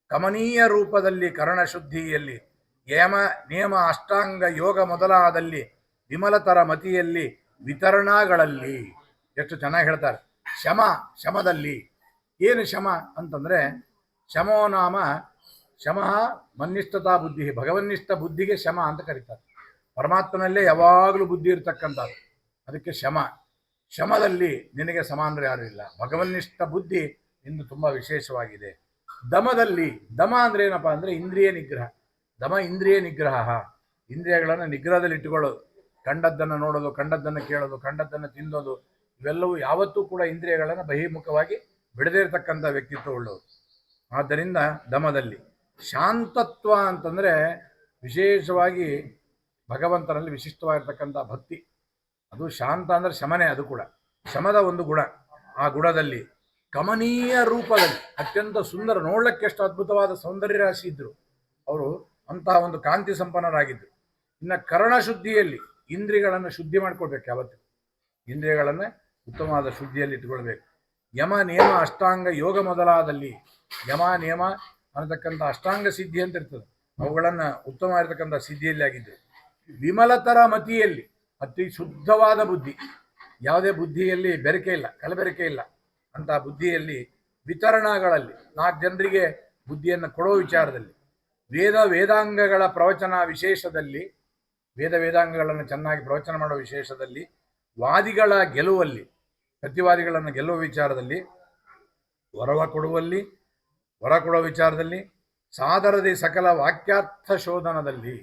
ಕಮನೀಯ ರೂಪದಲ್ಲಿ ಕರ್ಣಶುದ್ಧಿಯಲ್ಲಿ ಯಮ, ನಿಯಮ, ಅಷ್ಟಾಂಗ ಯೋಗ ಮೊದಲಾದಲ್ಲಿ, ವಿಮಲತರ ಮತಿಯಲ್ಲಿ, ವಿತರಣಾಗಳಲ್ಲಿ. ಎಷ್ಟು ಚೆನ್ನಾಗಿ ಹೇಳ್ತಾರೆ. ಶಮ, ಶಮದಲ್ಲಿ. ಏನು ಶಮ ಅಂತಂದ್ರೆ, ಶಮೋ ನಾಮ ಶಮ ಮನ್ನಿಷ್ಠತಾ ಬುದ್ಧಿ ಭಗವನ್ನಿಷ್ಠ ಬುದ್ಧಿಗೆ ಶಮ ಅಂತ ಕರೀತಾರೆ. ಪರಮಾತ್ಮನಲ್ಲೇ ಯಾವಾಗಲೂ ಬುದ್ಧಿ ಇರತಕ್ಕಂಥದ್ದು. ಅದಕ್ಕೆ ಶಮ. ಶಮದಲ್ಲಿ ನಿನಗೆ ಸಮಾನರು ಯಾರು ಇಲ್ಲ. ಭಗವನ್ನಿಷ್ಠ ಬುದ್ಧಿ ಇಂದು ತುಂಬ ವಿಶೇಷವಾಗಿದೆ. ದಮದಲ್ಲಿ, ದಮ ಅಂದ್ರೆ ಏನಪ್ಪಾ ಅಂದ್ರೆ ಇಂದ್ರಿಯ ನಿಗ್ರಹ. ದಮ ಇಂದ್ರಿಯ ನಿಗ್ರಹ. ಇಂದ್ರಿಯಗಳನ್ನು ನಿಗ್ರಹದಲ್ಲಿ ಇಟ್ಟುಕೊಳ್ಳೋದು. ಕಂಡದ್ದನ್ನು ನೋಡೋದು, ಕಂಡದ್ದನ್ನು ಕೇಳೋದು, ಕಂಡದ್ದನ್ನು ತಿನ್ನೋದು ಇವೆಲ್ಲವೂ ಯಾವತ್ತೂ ಕೂಡ ಇಂದ್ರಿಯಗಳನ್ನು ಬಹಿಮುಖವಾಗಿ ಬಿಡದೇ ಇರತಕ್ಕಂಥ ವ್ಯಕ್ತಿತ್ವ ಉಳ್ಳವರು ಆದ್ದರಿಂದ ದಮದಲ್ಲಿ. ಶಾಂತತ್ವ ಅಂತಂದ್ರೆ ವಿಶೇಷವಾಗಿ ಭಗವಂತನಲ್ಲಿ ವಿಶಿಷ್ಟವಾಗಿರ್ತಕ್ಕಂಥ ಭಕ್ತಿ. ಅದು ಶಾಂತ ಅಂದರೆ ಶಮನೆ ಅದು ಕೂಡ. ಶಮದ ಒಂದು ಗುಣ ಆ ಗುಣದಲ್ಲಿ. ಗಮನೀಯ ರೂಪದಲ್ಲಿ ಅತ್ಯಂತ ಸುಂದರ, ನೋಡಲಿಕ್ಕೆ ಎಷ್ಟು ಅದ್ಭುತವಾದ ಸೌಂದರ್ಯ ರಾಶಿ ಇದ್ದರು ಅವರು ಅಂತಹ ಒಂದು ಕಾಂತಿ ಸಂಪನ್ನರಾಗಿದ್ದರು ಇನ್ನು ಕರ್ಣಶುದ್ಧಿಯಲ್ಲಿ ಇಂದ್ರಿಯಗಳನ್ನು ಶುದ್ಧಿ ಮಾಡ್ಕೊಳ್ಬೇಕು ಯಾವತ್ತು. ಇಂದ್ರಿಯಗಳನ್ನು ಉತ್ತಮವಾದ ಶುದ್ಧಿಯಲ್ಲಿ ಇಟ್ಕೊಳ್ಬೇಕು. ಯಮ ನಿಯಮ ಅಷ್ಟಾಂಗ ಯೋಗ ಮೊದಲಾದಲ್ಲಿ ಯಮ ನಿಯಮ ಅನ್ನತಕ್ಕಂಥ ಅಷ್ಟಾಂಗ ಸಿದ್ಧಿ ಅಂತ ಇರ್ತದೆ. ಅವುಗಳನ್ನು ಇರತಕ್ಕಂಥ ಸಿದ್ಧಿಯಲ್ಲಿ ಆಗಿದ್ದರು ವಿಮಲತರ ಮತಿಯಲ್ಲಿ ಅತಿ ಶುದ್ಧವಾದ ಬುದ್ಧಿ. ಯಾವುದೇ ಬುದ್ಧಿಯಲ್ಲಿ ಬೆರಕೆ ಇಲ್ಲ, ಕಲಬೆರಕೆ ಇಲ್ಲ. ಅಂತ ಬುದ್ಧಿಯಲ್ಲಿ ವಿತರಣಗಳಲ್ಲಿ ನಾಲ್ಕು ಜನರಿಗೆ ಬುದ್ಧಿಯನ್ನು ಕೊಡೋ ವಿಚಾರದಲ್ಲಿ, ವೇದ ವೇದಾಂಗಗಳ ಪ್ರವಚನ ವಿಶೇಷದಲ್ಲಿ, ವೇದ ವೇದಾಂಗಗಳನ್ನು ಚೆನ್ನಾಗಿ ಪ್ರವಚನ ಮಾಡೋ ವಿಶೇಷದಲ್ಲಿ, ವಾದಿಗಳ ಗೆಲುವಲ್ಲಿ, ಪ್ರತಿವಾದಿಗಳನ್ನು ಗೆಲ್ಲುವ ವಿಚಾರದಲ್ಲಿ, ವರವ ಕೊಡುವಲ್ಲಿ, ವರ ಕೊಡೋ ವಿಚಾರದಲ್ಲಿ, ಸಾದರದಿ ಸಕಲ ವಾಕ್ಯಾರ್ಥ ಶೋಧನದಲ್ಲಿ,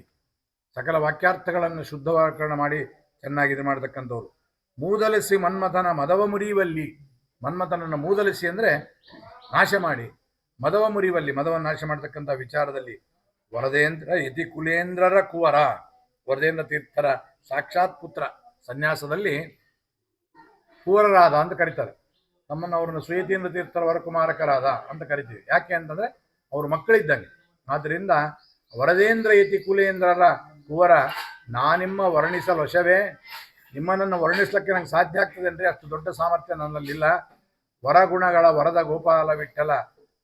ಸಕಲ ವಾಕ್ಯಾರ್ಥಗಳನ್ನು ಶುದ್ಧವಾಕರಣ ಮಾಡಿ ಚೆನ್ನಾಗಿ ಇದು ಮಾಡತಕ್ಕಂಥವ್ರು. ಮೂದಲಿಸಿ ಮನ್ಮಥನ ಮದವ ಮುರಿಯುವಲ್ಲಿ ಮನ್ಮಥನನ್ನು ಮೂದಲಿಸಿ ಅಂದರೆ ನಾಶ ಮಾಡಿ. ಮದವ ಮುರಿಯುವಲ್ಲಿ ಮದವನ್ನು ನಾಶ ಮಾಡತಕ್ಕಂಥ ವಿಚಾರದಲ್ಲಿ ವರದೇಂದ್ರ, ಯತಿ ಕುಲೇಂದ್ರರ ಕುವರ. ವರದೇಂದ್ರ ತೀರ್ಥರ ಸಾಕ್ಷಾತ್ ಪುತ್ರ ಸನ್ಯಾಸದಲ್ಲಿ ಕುವರರಾದ ಅಂತ ಕರೀತಾರೆ. ನಮ್ಮನ್ನು ಅವರನ್ನು ಸುಯತೀಂದ್ರ ತೀರ್ಥರ ವರಕುಮಾರಕರಾದ ಅಂತ ಕರಿತೀವಿ. ಯಾಕೆ ಅಂತಂದ್ರೆ ಅವರು ಮಕ್ಕಳಿದ್ದಂಗೆ. ಆದ್ದರಿಂದ ವರದೇಂದ್ರ, ಯತಿ ಕುಲೇಂದ್ರರ ಕುವರ ನಾನಿಮ್ಮ ವರ್ಣಿಸಲು ವಶವೇ? ನಿಮ್ಮನನ್ನು ವರ್ಣಿಸ್ಲಿಕ್ಕೆ ನಂಗೆ ಸಾಧ್ಯ ಆಗ್ತದೆ ಅಂದರೆ ಅಷ್ಟು ದೊಡ್ಡ ಸಾಮರ್ಥ್ಯ ನನ್ನಲ್ಲಿಲ್ಲ. ವರಗುಣಗಳ ವರದ ಗೋಪಾಲ ವಿಠಲ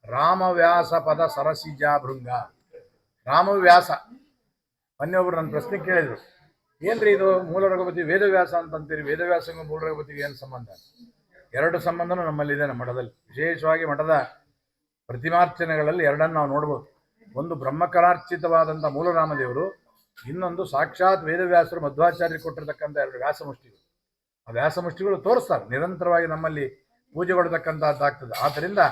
ರಾಮವ್ಯಾಸ ಪದ ಸರಸಿಜಾ ಭೃಂಗ ರಾಮವ್ಯಾಸ ಮೊನ್ನೆ ನನ್ನ ಪ್ರಶ್ನೆ ಕೇಳಿದರು. ಏನ್ರಿ ಇದು? ಮೂಲ ರಘುಪತಿ ವೇದವ್ಯಾಸ ಅಂತಂತೀರಿ, ವೇದವ್ಯಾಸಂಗೂ ಮೂಲ ರಘುಪತಿಗೆ ಏನು ಸಂಬಂಧ? ಎರಡು ಸಂಬಂಧನೂ ನಮ್ಮಲ್ಲಿದೆ ನಮ್ಮ ಮಠದಲ್ಲಿ. ವಿಶೇಷವಾಗಿ ಮಠದ ಪ್ರತಿಮಾರ್ಚನೆಗಳಲ್ಲಿ ಎರಡನ್ನು ನಾವು ನೋಡ್ಬೋದು. ಒಂದು ಬ್ರಹ್ಮಕಲಾರ್ಚಿತವಾದಂಥ ಮೂಲರಾಮದೇವರು ಇನ್ನೊಂದು ಸಾಕ್ಷಾತ್ ವೇದವ್ಯಾಸರು ಮಧ್ವಾಚಾರ್ಯರು ಕೊಟ್ಟಿರ್ತಕ್ಕಂಥ ಎರಡು ವ್ಯಾಸಮುಷ್ಟಿಗಳು. ಆ ವ್ಯಾಸಮುಷ್ಟಿಗಳು ತೋರಿಸ್ತಾರೆ, ನಿರಂತರವಾಗಿ ನಮ್ಮಲ್ಲಿ ಪೂಜೆಗೊಳ್ತಕ್ಕಂಥದ್ದಾಗ್ತದೆ ಆದ್ದರಿಂದ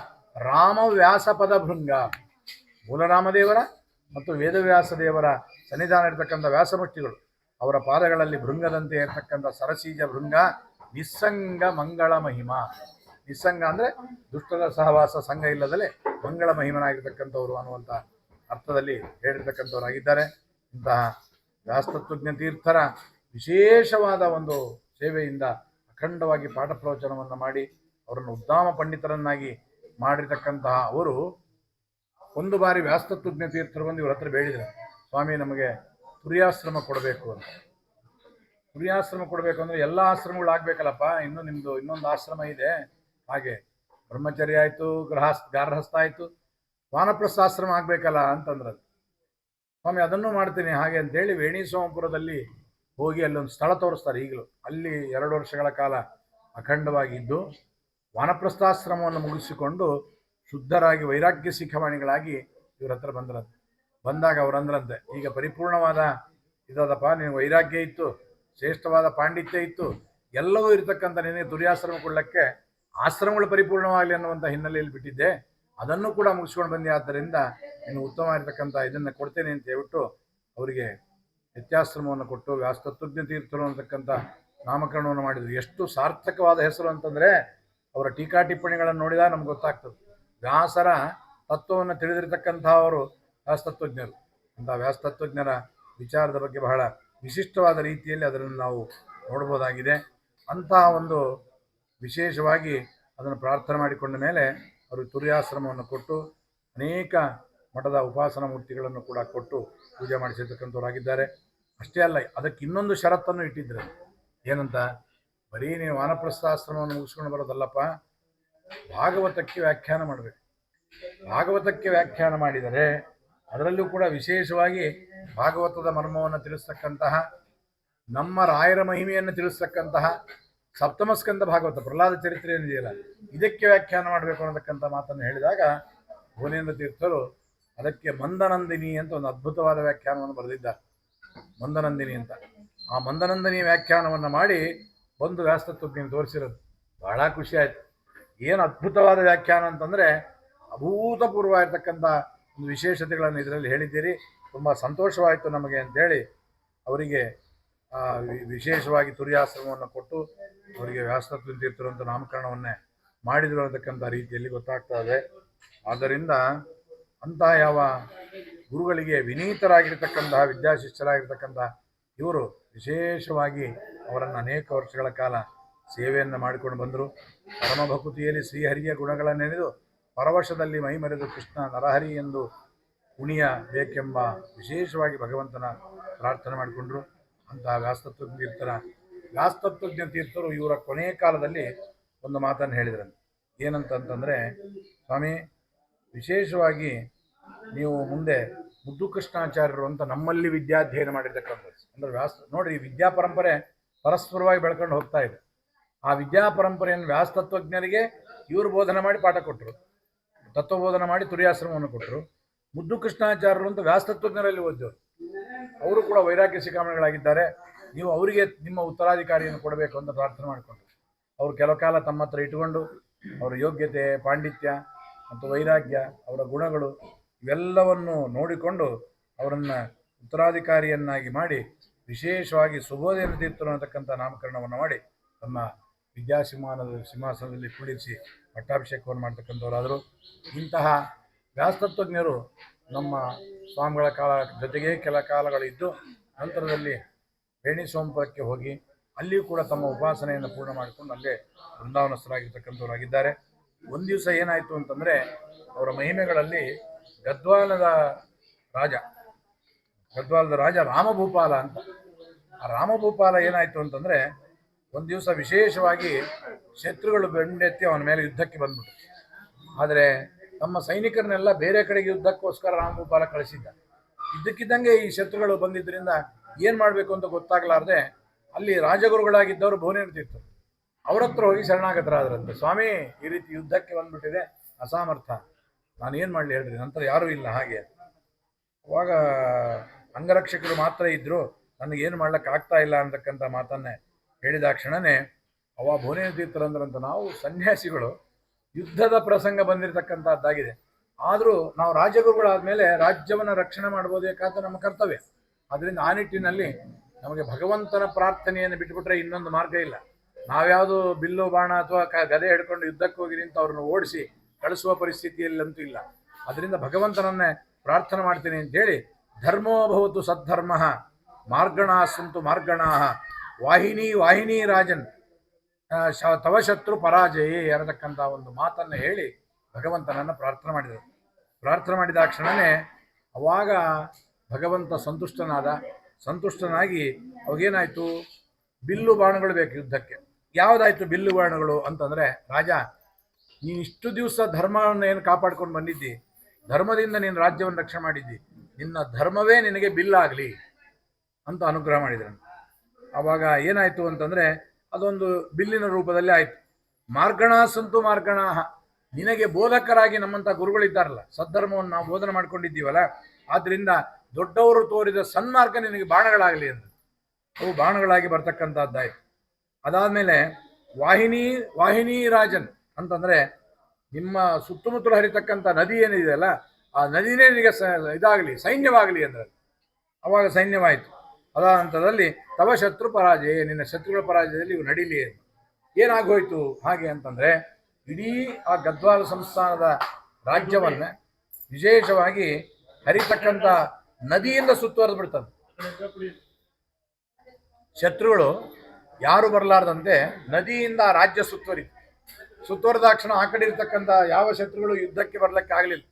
ರಾಮ ವ್ಯಾಸ ಪದ ಭೃಂಗ ಮೂಲರಾಮದೇವರ ಮತ್ತು ವೇದವ್ಯಾಸ ದೇವರ ಸನ್ನಿಧಾನ ಇರತಕ್ಕಂಥ ವ್ಯಾಸಮುಷ್ಟಿಗಳು, ಅವರ ಪಾದಗಳಲ್ಲಿ ಭೃಂಗದಂತೆ ಇರತಕ್ಕಂಥ ಸರಸೀಜ ಭೃಂಗ, ನಿಸ್ಸಂಗ ಮಂಗಳ ಮಹಿಮ. ನಿಸ್ಸಂಗ ಅಂದರೆ ದುಷ್ಟರ ಸಹವಾಸ, ಸಂಘ ಇಲ್ಲದಲೇ ಮಂಗಳ ಮಹಿಮನಾಗಿರ್ತಕ್ಕಂಥವ್ರು ಅನ್ನುವಂಥ ಅರ್ಥದಲ್ಲಿ ಹೇಳಿರ್ತಕ್ಕಂಥವರಾಗಿದ್ದಾರೆ. ಇಂತಹ ವ್ಯಾಸ್ತತ್ವಜ್ಞ ತೀರ್ಥರ ವಿಶೇಷವಾದ ಒಂದು ಸೇವೆಯಿಂದ ಅಖಂಡವಾಗಿ ಪಾಠ ಪ್ರವಚನವನ್ನು ಮಾಡಿ ಅವರನ್ನು ಉದ್ದಾಮ ಪಂಡಿತರನ್ನಾಗಿ ಮಾಡಿರತಕ್ಕಂತಹ ಅವರು ಒಂದು ಬಾರಿ ವ್ಯಾಸ್ತತ್ವಜ್ಞ ತೀರ್ಥರು ಬಂದು ಇವ್ರ ಹತ್ರ ಬೇಡಿದರು, ಸ್ವಾಮಿ, ನಮಗೆ ತುರ್ಯಾಶ್ರಮ ಕೊಡಬೇಕು ಅಂತ. ತುರ್ಯಾಶ್ರಮ ಕೊಡಬೇಕು ಅಂದರೆ ಎಲ್ಲ ಆಶ್ರಮಗಳು ಆಗಬೇಕಲ್ಲಪ್ಪ, ಇನ್ನು ನಿಮ್ಮದು ಇನ್ನೊಂದು ಆಶ್ರಮ ಇದೆ. ಹಾಗೆ ಬ್ರಹ್ಮಚರ್ಯ ಆಯಿತು ಗೃಹಸ್ ಗಾರ್ಹಸ್ಥ ಆಯಿತು ವಾನಪ್ರಸ್ಥಾಶ್ರಮ ಆಗಬೇಕಲ್ಲ ಅಂತಂದ್ರೆ ಸ್ವಾಮಿ, ಅದನ್ನು ಮಾಡ್ತೀನಿ. ಹಾಗೆ ಅಂತೇಳಿ ವೇಣಿ ಸೋಮಪುರದಲ್ಲಿ ಹೋಗಿ ಅಲ್ಲೊಂದು ಸ್ಥಳ ತೋರಿಸ್ತಾರೆ ಈಗಲೂ. ಅಲ್ಲಿ ಎರಡು ವರ್ಷಗಳ ಕಾಲ ಅಖಂಡವಾಗಿದ್ದು ವಾನಪ್ರಸ್ಥಾಶ್ರಮವನ್ನು ಮುಗಿಸಿಕೊಂಡು ಶುದ್ಧರಾಗಿ ವೈರಾಗ್ಯ ಸಿಖವಾಣಿಗಳಾಗಿ ಇವ್ರ ಹತ್ರ ಬಂದ್ರಂತೆ. ಬಂದಾಗ ಅವರಂದ್ರಂತೆ ಈಗ ಪರಿಪೂರ್ಣವಾದ ಇದಾದಪ್ಪ ನೀನು ವೈರಾಗ್ಯ ಇತ್ತು, ಶ್ರೇಷ್ಠವಾದ ಪಾಂಡಿತ್ಯ ಇತ್ತು, ಎಲ್ಲವೂ ಇರತಕ್ಕಂಥ ನಿನಗೆ ದುರ್ಯಾಶ್ರಮ ಕೊಡಲಿಕ್ಕೆ ಆಶ್ರಮಗಳು ಪರಿಪೂರ್ಣವಾಗಲಿ ಅನ್ನುವಂಥ ಹಿನ್ನೆಲೆಯಲ್ಲಿ ಬಿಟ್ಟಿದ್ದೆ. ಅದನ್ನು ಕೂಡ ಮುಗಿಸ್ಕೊಂಡು ಬಂದಿ. ಆದ್ದರಿಂದ ನೀನು ಉತ್ತಮ ಇರತಕ್ಕಂಥ ಇದನ್ನು ಕೊಡ್ತೇನೆ ಅಂತ ಹೇಳ್ಬಿಟ್ಟು ಅವರಿಗೆ ವ್ಯತ್ಯಾಶ್ರಮವನ್ನು ಕೊಟ್ಟು ವ್ಯಾಸ್ತತ್ವಜ್ಞ ತೀರ್ಥರು ಅಂತಕ್ಕಂಥ ನಾಮಕರಣವನ್ನು ಮಾಡಿದ್ರು. ಎಷ್ಟು ಸಾರ್ಥಕವಾದ ಹೆಸರು ಅಂತಂದರೆ ಅವರ ಟೀಕಾ ಟಿಪ್ಪಣಿಗಳನ್ನು ನೋಡಿದಾಗ ನಮ್ಗೆ ಗೊತ್ತಾಗ್ತದೆ. ವ್ಯಾಸರ ತತ್ವವನ್ನು ತಿಳಿದಿರತಕ್ಕಂಥವರು ವ್ಯಾಸ್ತತ್ವಜ್ಞರು. ಅಂಥ ವ್ಯಾಸ್ತತ್ವಜ್ಞರ ವಿಚಾರದ ಬಗ್ಗೆ ಬಹಳ ವಿಶಿಷ್ಟವಾದ ರೀತಿಯಲ್ಲಿ ಅದನ್ನು ನಾವು ನೋಡ್ಬೋದಾಗಿದೆ. ಅಂತಹ ಒಂದು ವಿಶೇಷವಾಗಿ ಅದನ್ನು ಪ್ರಾರ್ಥನೆ ಮಾಡಿಕೊಂಡ ಮೇಲೆ ಅವರು ತುರ್ಯಾಶ್ರಮವನ್ನು ಕೊಟ್ಟು ಅನೇಕ ಮಠದ ಉಪಾಸನಾ ಮೂರ್ತಿಗಳನ್ನು ಕೂಡ ಕೊಟ್ಟು ಪೂಜೆ ಮಾಡಿಸಿರ್ತಕ್ಕಂಥವರಾಗಿದ್ದಾರೆ. ಅಷ್ಟೇ ಅಲ್ಲ, ಅದಕ್ಕೆ ಇನ್ನೊಂದು ಷರತ್ತನ್ನು ಇಟ್ಟಿದ್ದರು ಏನಂತ? ಬರೀ ನೀವು ವಾನಪ್ರಸ್ಥಾಶ್ರಮವನ್ನು ಮುಗಿಸ್ಕೊಂಡು ಬರೋದಲ್ಲಪ್ಪ, ಭಾಗವತಕ್ಕೆ ವ್ಯಾಖ್ಯಾನ ಮಾಡಬೇಕು. ಭಾಗವತಕ್ಕೆ ವ್ಯಾಖ್ಯಾನ ಮಾಡಿದರೆ ಅದರಲ್ಲೂ ಕೂಡ ವಿಶೇಷವಾಗಿ ಭಾಗವತದ ಮರ್ಮವನ್ನು ತಿಳಿಸ್ತಕ್ಕಂತಹ, ನಮ್ಮ ರಾಯರ ಮಹಿಮೆಯನ್ನು ತಿಳಿಸ್ತಕ್ಕಂತಹ ಸಪ್ತಮಸ್ಕಂದ ಭಾಗವತ, ಪ್ರಹ್ಲಾದ ಚರಿತ್ರೆ ಏನಿದೆಯಲ್ಲ, ಇದಕ್ಕೆ ವ್ಯಾಖ್ಯಾನ ಮಾಡಬೇಕು ಅನ್ನತಕ್ಕಂಥ ಮಾತನ್ನು ಹೇಳಿದಾಗ ಭುವನೇಂದ್ರ ತೀರ್ಥರು ಅದಕ್ಕೆ ಮಂದನಂದಿನಿ ಅಂತ ಒಂದು ಅದ್ಭುತವಾದ ವ್ಯಾಖ್ಯಾನವನ್ನು ಬರೆದಿದ್ದಾರೆ. ಮಂದನಂದಿನಿ ಅಂತ. ಆ ಮಂದನಂದಿನಿ ವ್ಯಾಖ್ಯಾನವನ್ನು ಮಾಡಿ ಬಂದು ನೀನು ತೋರಿಸಿರೋದು. ಬಹಳ ಖುಷಿ ಆಯಿತು. ಏನು ಅದ್ಭುತವಾದ ವ್ಯಾಖ್ಯಾನ ಅಂತಂದರೆ ಅಭೂತಪೂರ್ವ ಇರತಕ್ಕಂಥ ಒಂದು ವಿಶೇಷತೆಗಳನ್ನು ಇದರಲ್ಲಿ ಹೇಳಿದ್ದೀರಿ. ತುಂಬ ಸಂತೋಷವಾಯಿತು ನಮಗೆ ಅಂತೇಳಿ ಅವರಿಗೆ ವಿಶೇಷವಾಗಿ ತುರ್ಯಾಶ್ರಮವನ್ನು ಕೊಟ್ಟು ಅವರಿಗೆ ವ್ಯಾಸತ್ವ ತೀರ್ಥರು ಅಂತ ನಾಮಕರಣವನ್ನೇ ಮಾಡಿದರು ಅಂತಕ್ಕಂಥ ರೀತಿಯಲ್ಲಿ ಗೊತ್ತಾಗ್ತಾ ಇದೆ. ಆದ್ದರಿಂದ ಅಂತಹ ಯಾವ ಗುರುಗಳಿಗೆ ವಿನೀತರಾಗಿರ್ತಕ್ಕಂತಹ ವಿದ್ಯಾಶಿಷ್ಯರಾಗಿರ್ತಕ್ಕಂಥ ಇವರು ವಿಶೇಷವಾಗಿ ಅವರನ್ನು ಅನೇಕ ವರ್ಷಗಳ ಕಾಲ ಸೇವೆಯನ್ನು ಮಾಡಿಕೊಂಡು ಬಂದರು. ಪರಮ ಶ್ರೀ ಶ್ರೀಹರಿಯ ಗುಣಗಳನ್ನೆನೆದು ನೆನೆದು ಪರವಶದಲ್ಲಿ ಮೈಮರೆದು ಕೃಷ್ಣ ನರಹರಿ ಎಂದು ಕುಣಿಯಬೇಕೆಂಬ ವಿಶೇಷವಾಗಿ ಭಗವಂತನ ಪ್ರಾರ್ಥನೆ ಮಾಡಿಕೊಂಡ್ರು. ಅಂತಹ ವ್ಯಾಸ್ತತ್ವ ತೀರ್ಥರ ವ್ಯಾಸ್ತತ್ವಜ್ಞ ತೀರ್ಥರು ಇವರ ಕೊನೆಯ ಕಾಲದಲ್ಲಿ ಒಂದು ಮಾತನ್ನು ಹೇಳಿದ್ರಂತೆ. ಏನಂತಂತಂದರೆ, ಸ್ವಾಮಿ, ವಿಶೇಷವಾಗಿ ನೀವು ಮುಂದೆ ಮುದ್ದು ಕೃಷ್ಣಾಚಾರ್ಯರು ಅಂತ ನಮ್ಮಲ್ಲಿ ವಿದ್ಯಾಧ್ಯಯನ ಮಾಡಿರ್ತಕ್ಕಂಥದ್ದು. ಅಂದರೆ ವ್ಯಾಸ ನೋಡಿ ವಿದ್ಯಾ ಪರಂಪರೆ ಪರಸ್ಪರವಾಗಿ ಬೆಳ್ಕೊಂಡು ಹೋಗ್ತಾ ಇದೆ. ಆ ವಿದ್ಯಾ ಪರಂಪರೆಯನ್ನು ವ್ಯಾಸ್ತತ್ವಜ್ಞರಿಗೆ ಇವರು ಬೋಧನೆ ಮಾಡಿ ಪಾಠ ಕೊಟ್ಟರು. ತತ್ವಬೋಧನೆ ಮಾಡಿ ತುರ್ಯಾಶ್ರಮವನ್ನು ಕೊಟ್ಟರು. ಮುದ್ದು ಕೃಷ್ಣಾಚಾರ್ಯರು ಅಂತ ವ್ಯಾಸ್ತತ್ವಜ್ಞರಲ್ಲಿ ಓದಿದವರು. ಅವರು ಕೂಡ ವೈರಾಗ್ಯ ಶಿಖಾಮಣಿಗಳಾಗಿದ್ದಾರೆ. ನೀವು ಅವರಿಗೆ ನಿಮ್ಮ ಉತ್ತರಾಧಿಕಾರಿಯನ್ನು ಕೊಡಬೇಕು ಅಂತ ಪ್ರಾರ್ಥನೆ ಮಾಡಿಕೊಂಡ್ರು. ಅವರು ಕೆಲವು ಕಾಲ ತಮ್ಮ ಹತ್ರ ಇಟ್ಟುಕೊಂಡು ಅವರ ಯೋಗ್ಯತೆ, ಪಾಂಡಿತ್ಯ ಮತ್ತು ವೈರಾಗ್ಯ, ಅವರ ಗುಣಗಳು ಇವೆಲ್ಲವನ್ನು ನೋಡಿಕೊಂಡು ಅವರನ್ನು ಉತ್ತರಾಧಿಕಾರಿಯನ್ನಾಗಿ ಮಾಡಿ ವಿಶೇಷವಾಗಿ ಸುಬೋಧೇನ ತೀರ್ಥರು ಅನ್ನತಕ್ಕಂಥ ನಾಮಕರಣವನ್ನು ಮಾಡಿ ತಮ್ಮ ವಿದ್ಯಾಸಿಂಹಾನದ ಸಿಂಹಾಸನದಲ್ಲಿ ಕೂಡಿರಿಸಿ ಪಟ್ಟಾಭಿಷೇಕವನ್ನು ಮಾಡ್ತಕ್ಕಂಥವರಾದರು. ಇಂತಹ ವ್ಯಾಸ್ತತ್ವಜ್ಞರು ನಮ್ಮ ಸ್ವಾಮಿಗಳ ಕಾಲ ಜೊತೆಗೆ ಕೆಲ ಕಾಲಗಳಿದ್ದು, ನಂತರದಲ್ಲಿ ರೇಣಿ ಸೋಮಪುರಕ್ಕೆ ಹೋಗಿ ಅಲ್ಲಿಯೂ ಕೂಡ ತಮ್ಮ ಉಪಾಸನೆಯನ್ನು ಪೂರ್ಣ ಮಾಡಿಕೊಂಡು ಅಲ್ಲೇ ಬೃಂದಾವನಸ್ಥರಾಗಿರ್ತಕ್ಕಂಥವರಾಗಿದ್ದಾರೆ ಒಂದು ದಿವಸ ಏನಾಯಿತು ಅಂತಂದರೆ, ಅವರ ಮಹಿಮೆಗಳಲ್ಲಿ ಗದ್ವಾಲದ ರಾಜ ಗದ್ವಾಲದ ರಾಜ ರಾಮಭೂಪಾಲ ಅಂತ. ಆ ರಾಮಭೂಪಾಲ ಏನಾಯಿತು ಅಂತಂದರೆ, ಒಂದು ದಿವಸ ವಿಶೇಷವಾಗಿ ಶತ್ರುಗಳು ಬೆಂಡೆತ್ತಿ ಅವನ ಮೇಲೆ ಯುದ್ಧಕ್ಕೆ ಬಂದ್ಬಿಟ್ಟು ಆದರೆ ತಮ್ಮ ಸೈನಿಕರನ್ನೆಲ್ಲ ಬೇರೆ ಕಡೆಗೆ ಯುದ್ಧಕ್ಕೋಸ್ಕರ ರಾಮಗೋಪಾಲ ಕಳಿಸಿದ್ದ. ಇದ್ದಕ್ಕಿದ್ದಂಗೆ ಈ ಶತ್ರುಗಳು ಬಂದಿದ್ದರಿಂದ ಏನು ಮಾಡಬೇಕು ಅಂತ ಗೊತ್ತಾಗಲಾರ್ದೆ ಅಲ್ಲಿ ರಾಜಗುರುಗಳಾಗಿದ್ದವರು ಭುವನೇಂದ್ರ ಇರ್ತಿತ್ತು ಅವ್ರ ಹತ್ರ ಹೋಗಿ ಶರಣಾಗತರಾದ್ರಂತೆ. ಸ್ವಾಮಿ, ಈ ರೀತಿ ಯುದ್ಧಕ್ಕೆ ಬಂದ್ಬಿಟ್ಟಿದೆ, ಅಸಾಮರ್ಥ. ನಾನು ಏನು ಮಾಡಲಿ ಹೇಳ್ರಿ, ನಂತರ ಯಾರೂ ಇಲ್ಲ, ಹಾಗೆ. ಅವಾಗ ಅಂಗರಕ್ಷಕರು ಮಾತ್ರ ಇದ್ದರು ನನಗೇನು ಮಾಡ್ಲಿಕ್ಕೆ ಆಗ್ತಾ ಇಲ್ಲ ಅಂತಕ್ಕಂಥ ಮಾತನ್ನೇ ಹೇಳಿದ ಕ್ಷಣನೇ ಅವ ಭುವನೇಂದ್ರ ತೀರ್ಥರಂದ್ರಂತ ನಾವು ಸನ್ಯಾಸಿಗಳು ಯುದ್ಧದ ಪ್ರಸಂಗ ಬಂದಿರತಕ್ಕಂಥದ್ದಾಗಿದೆ ಆದರೂ ನಾವು ರಾಜಗುರುಗಳಾದ್ಮೇಲೆ ರಾಜ್ಯವನ್ನು ರಕ್ಷಣೆ ಮಾಡಬಹುದೇಕಾದ ನಮ್ಮ ಕರ್ತವ್ಯ. ಅದರಿಂದ ಆ ನಿಟ್ಟಿನಲ್ಲಿ ನಮಗೆ ಭಗವಂತನ ಪ್ರಾರ್ಥನೆಯನ್ನು ಬಿಟ್ಟುಬಿಟ್ರೆ ಇನ್ನೊಂದು ಮಾರ್ಗ ಇಲ್ಲ. ನಾವ್ಯಾವುದು ಬಿಲ್ಲು ಬಾಣ ಅಥವಾ ಗದೆ ಹಿಡ್ಕೊಂಡು ಯುದ್ಧಕ್ಕೆ ಹೋಗಿ ನಿಂತು ಅವ್ರನ್ನ ಓಡಿಸಿ ಕಳಿಸುವ ಪರಿಸ್ಥಿತಿಯಲ್ಲಂತೂ ಇಲ್ಲ. ಅದರಿಂದ ಭಗವಂತನನ್ನೇ ಪ್ರಾರ್ಥನೆ ಮಾಡ್ತೀನಿ ಅಂತೇಳಿ ಧರ್ಮೋಭವತು ಸದ್ಧರ್ಮ ಮಾರ್ಗಣ ಸಂತು ಮಾರ್ಗಣಾ. ವಾಹಿನಿ ವಾಹಿನಿ ರಾಜನ್. ತವ ಶತ್ರು ಪರಾಜಯೇ ಅನ್ನತಕ್ಕಂಥ ಒಂದು ಮಾತನ್ನು ಹೇಳಿ ಭಗವಂತನನ್ನು ಪ್ರಾರ್ಥನೆ ಮಾಡಿದರು. ಪ್ರಾರ್ಥನೆ ಮಾಡಿದ ಕ್ಷಣನೇ ಅವಾಗ ಭಗವಂತ ಸಂತುಷ್ಟನಾದ, ಸಂತುಷ್ಟನಾಗಿ ಅವಾಗೇನಾಯಿತು? ಬಿಲ್ಲು ಬಾಣಗಳು ಬೇಕು ಯುದ್ಧಕ್ಕೆ. ಯಾವುದಾಯಿತು ಬಿಲ್ಲು ಬಾಣಗಳು ಅಂತಂದರೆ, ರಾಜ, ನೀನು ಇಷ್ಟು ದಿವಸ ಧರ್ಮವನ್ನು ಏನು ಕಾಪಾಡ್ಕೊಂಡು ಬಂದಿದ್ದಿ? ಧರ್ಮದಿಂದ ನೀನು ರಾಜ್ಯವನ್ನು ರಕ್ಷಣೆ ಮಾಡಿದ್ದಿ. ನಿನ್ನ ಧರ್ಮವೇ ನಿನಗೆ ಬಿಲ್ಲಾಗಲಿ ಅಂತ ಅನುಗ್ರಹ ಮಾಡಿದ್ರು. ಅವಾಗ ಏನಾಯಿತು ಅಂತಂದರೆ ಅದೊಂದು ಬಿಲ್ಲಿನ ರೂಪದಲ್ಲಿ ಆಯಿತು. ಮಾರ್ಗಣಾಸಂತು ಮಾರ್ಗಣಾಹ ನಿನಗೆ ಬೋಧಕರಾಗಿ ನಮ್ಮಂಥ ಗುರುಗಳಿದ್ದಾರಲ್ಲ, ಸದ್ಧರ್ಮವನ್ನು ನಾವು ಬೋಧನೆ ಮಾಡ್ಕೊಂಡಿದ್ದೀವಲ್ಲ ಆದ್ದರಿಂದ ದೊಡ್ಡವರು ತೋರಿದ ಸನ್ಮಾರ್ಗ ನಿನಗೆ ಬಾಣಗಳಾಗಲಿ ಅಂತ ಅವು ಬಾಣಗಳಾಗಿ ಬರ್ತಕ್ಕಂಥದ್ದಾಯಿತು. ಅದಾದಮೇಲೆ ವಾಹಿನಿ ವಾಹಿನಿ ರಾಜನ್ ಅಂತಂದರೆ ನಿಮ್ಮ ಸುತ್ತಮುತ್ತಲು ಹರಿತಕ್ಕಂಥ ನದಿ ಏನಿದೆಯಲ್ಲ ಆ ನದಿನೇ ನಿನಗೆ ಸ, ಇದಾಗಲಿ, ಸೈನ್ಯವಾಗಲಿ ಅಂದರೆ. ಅವಾಗ ಸೈನ್ಯವಾಯಿತು. ಅದಾದ ಹಂತದಲ್ಲಿ ತವ ಶತ್ರು ಪರಾಜಯ, ನಿನ್ನ ಶತ್ರುಗಳ ಪರಾಜಯದಲ್ಲಿ ಇವು ನಡೀಲಿ. ಏನಾಗೋಯ್ತು ಹಾಗೆ ಅಂತಂದರೆ, ಇಡೀ ಆ ಗದ್ವಾಲ ಸಂಸ್ಥಾನದ ರಾಜ್ಯವನ್ನ ವಿಶೇಷವಾಗಿ ಹರಿತಕ್ಕಂಥ ನದಿಯಿಂದ ಸುತ್ತುವರೆದು ಬಿಡ್ತದೆ. ಶತ್ರುಗಳು ಯಾರು ಬರಲಾರ್ದಂತೆ ನದಿಯಿಂದ ರಾಜ್ಯ ಸುತ್ತುವರಿ ಸುತ್ತುವರೆದಾಕ್ಷಣ ಆ ಕಡೆ ಇರ್ತಕ್ಕಂಥ ಯಾವ ಶತ್ರುಗಳು ಯುದ್ಧಕ್ಕೆ ಬರ್ಲಿಕ್ಕೆ ಆಗಲಿಲ್ಲ.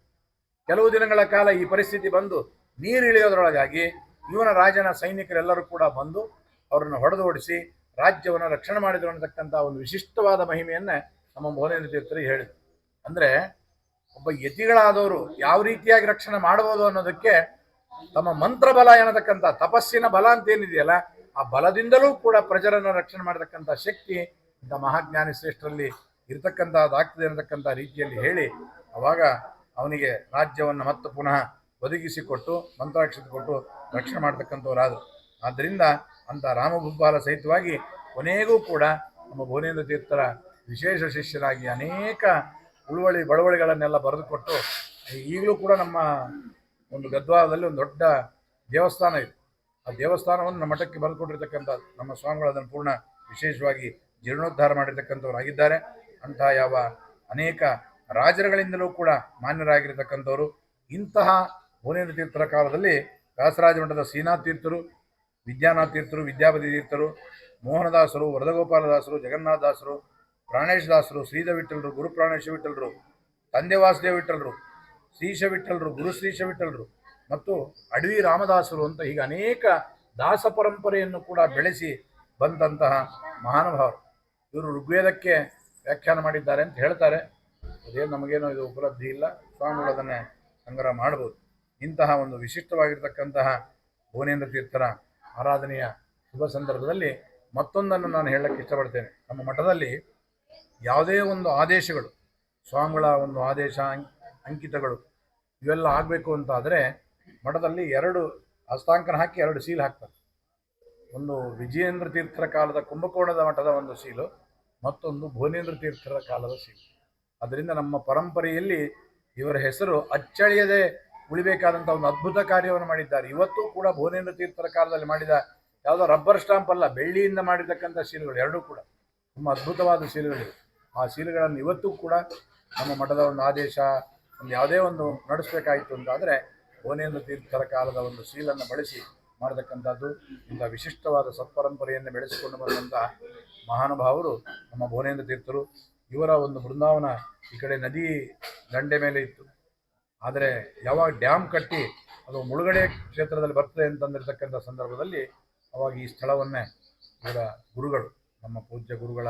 ಕೆಲವು ದಿನಗಳ ಕಾಲ ಈ ಪರಿಸ್ಥಿತಿ ಬಂದು ನೀರು ಇಳಿಯೋದ್ರೊಳಗಾಗಿ ಇವನ ರಾಜನ ಸೈನಿಕರೆಲ್ಲರೂ ಕೂಡ ಬಂದು ಅವರನ್ನು ಹೊಡೆದು ಓಡಿಸಿ ರಾಜ್ಯವನ್ನು ರಕ್ಷಣೆ ಮಾಡಿದ್ರು ಅನ್ನತಕ್ಕಂಥ ಒಂದು ವಿಶಿಷ್ಟವಾದ ಮಹಿಮೆಯನ್ನೇ ನಮ್ಮ ಭುವನೇಂದ್ರ ತೀರ್ಥರು ಹೇಳಿದರು. ಅಂದರೆ ಒಬ್ಬ ಯತಿಗಳಾದವರು ಯಾವ ರೀತಿಯಾಗಿ ರಕ್ಷಣೆ ಮಾಡಬಹುದು ಅನ್ನೋದಕ್ಕೆ ತಮ್ಮ ಮಂತ್ರ ಬಲ ಎನ್ನತಕ್ಕಂಥ ತಪಸ್ಸಿನ ಬಲ ಅಂತ ಏನಿದೆಯಲ್ಲ ಆ ಬಲದಿಂದಲೂ ಕೂಡ ಪ್ರಜರನ್ನು ರಕ್ಷಣೆ ಮಾಡತಕ್ಕಂಥ ಶಕ್ತಿ ಇಂಥ ಮಹಾಜ್ಞಾನಿ ಶ್ರೇಷ್ಠರಲ್ಲಿ ಇರತಕ್ಕಂಥದ್ದಾಗ್ತದೆ ಅನ್ನತಕ್ಕಂಥ ರೀತಿಯಲ್ಲಿ ಹೇಳಿ ಅವಾಗ ಅವನಿಗೆ ರಾಜ್ಯವನ್ನು ಮತ್ತೆ ಪುನಃ ಒದಗಿಸಿಕೊಟ್ಟು, ಮಂತ್ರಾಕ್ಷತೆ ಕೊಟ್ಟು ರಕ್ಷಣೆ ಮಾಡ್ತಕ್ಕಂಥವರಾದರು. ಆದ್ದರಿಂದ ಅಂಥ ರಾಮಭೂಪಾಲ ಸಹಿತವಾಗಿ ಕೊನೆಗೂ ಕೂಡ ನಮ್ಮ ಭುವನೇಂದ್ರ ತೀರ್ಥರ ವಿಶೇಷ ಶಿಷ್ಯರಾಗಿ ಅನೇಕ ಉಳುವಳಿ ಬಳುವಳಿಗಳನ್ನೆಲ್ಲ ಬರೆದುಕೊಟ್ಟು, ಈಗಲೂ ಕೂಡ ನಮ್ಮ ಒಂದು ಗದ್ವಾರದಲ್ಲಿ ಒಂದು ದೊಡ್ಡ ದೇವಸ್ಥಾನ ಇದೆ. ಆ ದೇವಸ್ಥಾನವನ್ನು ನಮ್ಮ ಮಠಕ್ಕೆ ಬರೆದುಕೊಟ್ಟಿರ್ತಕ್ಕಂಥ ನಮ್ಮ ಸ್ವಾಮಿಗಳು ಅದನ್ನು ಪೂರ್ಣ ವಿಶೇಷವಾಗಿ ಜೀರ್ಣೋದ್ಧಾರ ಮಾಡಿರ್ತಕ್ಕಂಥವರಾಗಿದ್ದಾರೆ. ಅಂತಹ ಯಾವ ಅನೇಕ ರಾಜರುಗಳಿಂದಲೂ ಕೂಡ ಮಾನ್ಯರಾಗಿರ್ತಕ್ಕಂಥವರು ಇಂತಹ ಭುವನೇಂದ್ರ ತೀರ್ಥರ ಕಾಲದಲ್ಲಿ ವ್ಯಾಸರಾಜ ಮಠದ ಶ್ರೀನಾಥ ತೀರ್ಥರು ವಿದ್ಯಾನಾಥ ತೀರ್ಥರು ವಿದ್ಯಾಪತಿ ತೀರ್ಥರು, ಮೋಹನದಾಸರು, ವರದಗೋಪಾಲದಾಸರು ಪ್ರಾಣೇಶ್ ದಾಸರು ಶ್ರೀಧ ವಿಠಲರು ಗುರು ಪ್ರಾಣೇಶ ವಿಠಲರು ತಂದೆ ವಾಸುದೇವ ವಿಠಲರು ಶ್ರೀಶ ವಿಠಲರು ಗುರು ಶ್ರೀಶ ವಿಠಲರು ಮತ್ತು ಅಡವಿ ರಾಮದಾಸರು ಅಂತ ಹೀಗೆ ಅನೇಕ ದಾಸ ಪರಂಪರೆಯನ್ನು ಕೂಡ ಬೆಳೆಸಿ ಬಂದಂತಹ ಮಹಾನುಭಾವರು. ಇವರು ಋಗ್ವೇದಕ್ಕೆ ವ್ಯಾಖ್ಯಾನ ಮಾಡಿದ್ದಾರೆ ಅಂತ ಹೇಳ್ತಾರೆ. ಅದೇನು ನಮಗೇನೋ ಇದು ಉಪಲಬ್ಧಿ ಇಲ್ಲ. ಸ್ವಾಮಿಗಳು ಅದನ್ನೇ ಸಂಗ್ರಹ ಮಾಡ್ಬೋದು. ಇಂತಹ ಒಂದು ವಿಶಿಷ್ಟವಾಗಿರ್ತಕ್ಕಂತಹ ಭುವನೇಂದ್ರ ತೀರ್ಥರ ಆರಾಧನೆಯ ಶುಭ ಸಂದರ್ಭದಲ್ಲಿ ಮತ್ತೊಂದನ್ನು ನಾನು ಹೇಳಕ್ಕೆ ಇಷ್ಟಪಡ್ತೇನೆ. ನಮ್ಮ ಮಠದಲ್ಲಿ ಯಾವುದೇ ಒಂದು ಆದೇಶಗಳು, ಸ್ವಾಮಿಗಳ ಒಂದು ಆದೇಶ ಅಂಕಿತಗಳು ಇವೆಲ್ಲ ಆಗಬೇಕು ಅಂತ ಆದರೆ ಮಠದಲ್ಲಿ ಎರಡು ಹಸ್ತಾಂಕನ ಹಾಕಿ ಎರಡು ಸೀಲ್ ಹಾಕ್ತಾರೆ. ಒಂದು ವಿಜಯೇಂದ್ರ ತೀರ್ಥರ ಕಾಲದ ಕುಂಭಕೋಣದ ಮಠದ ಒಂದು ಸೀಲು, ಮತ್ತೊಂದು ಭುವನೇಂದ್ರ ತೀರ್ಥರ ಕಾಲದ ಸೀಲು. ಅದರಿಂದ ನಮ್ಮ ಪರಂಪರೆಯಲ್ಲಿ ಇವರ ಹೆಸರು ಅಚ್ಚಳಿಯದೆ ಉಳಿಬೇಕಾದಂಥ ಒಂದು ಅದ್ಭುತ ಕಾರ್ಯವನ್ನು ಮಾಡಿದ್ದಾರೆ. ಇವತ್ತು ಕೂಡ ಭುವನೇಂದ್ರ ತೀರ್ಥರ ಕಾಲದಲ್ಲಿ ಮಾಡಿದ ಯಾವುದೋ ರಬ್ಬರ್ ಸ್ಟಾಂಪ್ ಅಲ್ಲ, ಬೆಳ್ಳಿಯಿಂದ ಮಾಡಿರ್ತಕ್ಕಂಥ ಸೀಲುಗಳು ಎರಡೂ ಕೂಡ ತುಂಬ ಅದ್ಭುತವಾದ ಸೀಲುಗಳಿವೆ ಆ ಸೀಲುಗಳನ್ನು ಇವತ್ತು ಕೂಡ ನಮ್ಮ ಮಠದ ಒಂದು ಆದೇಶ, ಒಂದು ಯಾವುದೇ ಒಂದು ನಡೆಸಬೇಕಾಯಿತು ಅಂತಾದರೆ ಭುವನೇಂದ್ರ ತೀರ್ಥರ ಕಾಲದ ಒಂದು ಸೀಲನ್ನು ಬಳಸಿ ಮಾಡತಕ್ಕಂಥದ್ದು ಇಂಥ ವಿಶಿಷ್ಟವಾದ ಸತ್ಪರಂಪರೆಯನ್ನು ಬೆಳೆಸಿಕೊಂಡು ಬಂದಂಥ ಮಹಾನುಭಾವರು ನಮ್ಮ ಭುವನೇಂದ್ರ ತೀರ್ಥರು. ಇವರ ಒಂದು ಬೃಂದಾವನ ಈ ಕಡೆ ನದಿ ದಂಡೆ ಮೇಲೆ ಇತ್ತು. ಆದರೆ ಯಾವಾಗ ಡ್ಯಾಮ್ ಕಟ್ಟಿ ಅದು ಮುಳುಗಡೆ ಕ್ಷೇತ್ರದಲ್ಲಿ ಬರ್ತದೆ ಅಂತಂದಿರತಕ್ಕಂಥ ಸಂದರ್ಭದಲ್ಲಿ ಅವಾಗ ಈ ಸ್ಥಳವನ್ನೇ ಇವರ ಗುರುಗಳು, ನಮ್ಮ ಪೂಜ್ಯ ಗುರುಗಳ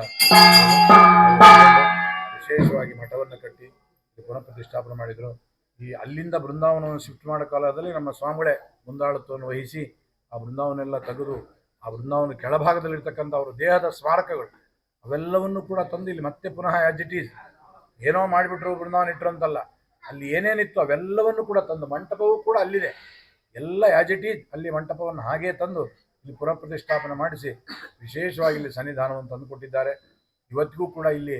ವಿಶೇಷವಾಗಿ ಮಠವನ್ನು ಕಟ್ಟಿ ಪುನಃ ಪ್ರತಿಷ್ಠಾಪನೆ ಮಾಡಿದರು. ಈ ಅಲ್ಲಿಂದ ಬೃಂದಾವನವನ್ನು ಶಿಫ್ಟ್ ಮಾಡೋ ಕಾಲದಲ್ಲಿ ನಮ್ಮ ಸ್ವಾಮಿಗಳೇ ಮುಂದಾಳತ್ವವನ್ನು ವಹಿಸಿ ಆ ಬೃಂದಾವನೆಲ್ಲ ತೆಗೆದು ಆ ಬೃಂದಾವನ ಕೆಳಭಾಗದಲ್ಲಿರ್ತಕ್ಕಂಥ ಅವರ ದೇಹದ ಸ್ಮಾರಕಗಳು ಅವೆಲ್ಲವನ್ನು ಕೂಡ ತಂದು ಇಲ್ಲಿ ಮತ್ತೆ ಪುನಃ ಆಸ್ ಇಟ್ ಈಸ್ ಏನೋ ಮಾಡಿಬಿಟ್ರು ಬೃಂದಾವನ ಇಟ್ಟರು ಅಂತಲ್ಲ. ಅಲ್ಲಿ ಏನೇನಿತ್ತು ಅವೆಲ್ಲವನ್ನು ಕೂಡ ತಂದು ಮಂಟಪವೂ ಕೂಡ ಅಲ್ಲಿದೆ. ಎಲ್ಲ ಈಸ್ ಅಲ್ಲಿ ಮಂಟಪವನ್ನು ಹಾಗೇ ತಂದು ಇಲ್ಲಿ ಪುನಃ ಪ್ರತಿಷ್ಠಾಪನೆ ಮಾಡಿಸಿ ವಿಶೇಷವಾಗಿ ಇಲ್ಲಿ ಸನ್ನಿಧಾನವನ್ನು ತಂದು ಕೊಟ್ಟಿದ್ದಾರೆ. ಇವತ್ತಿಗೂ ಕೂಡ ಇಲ್ಲಿ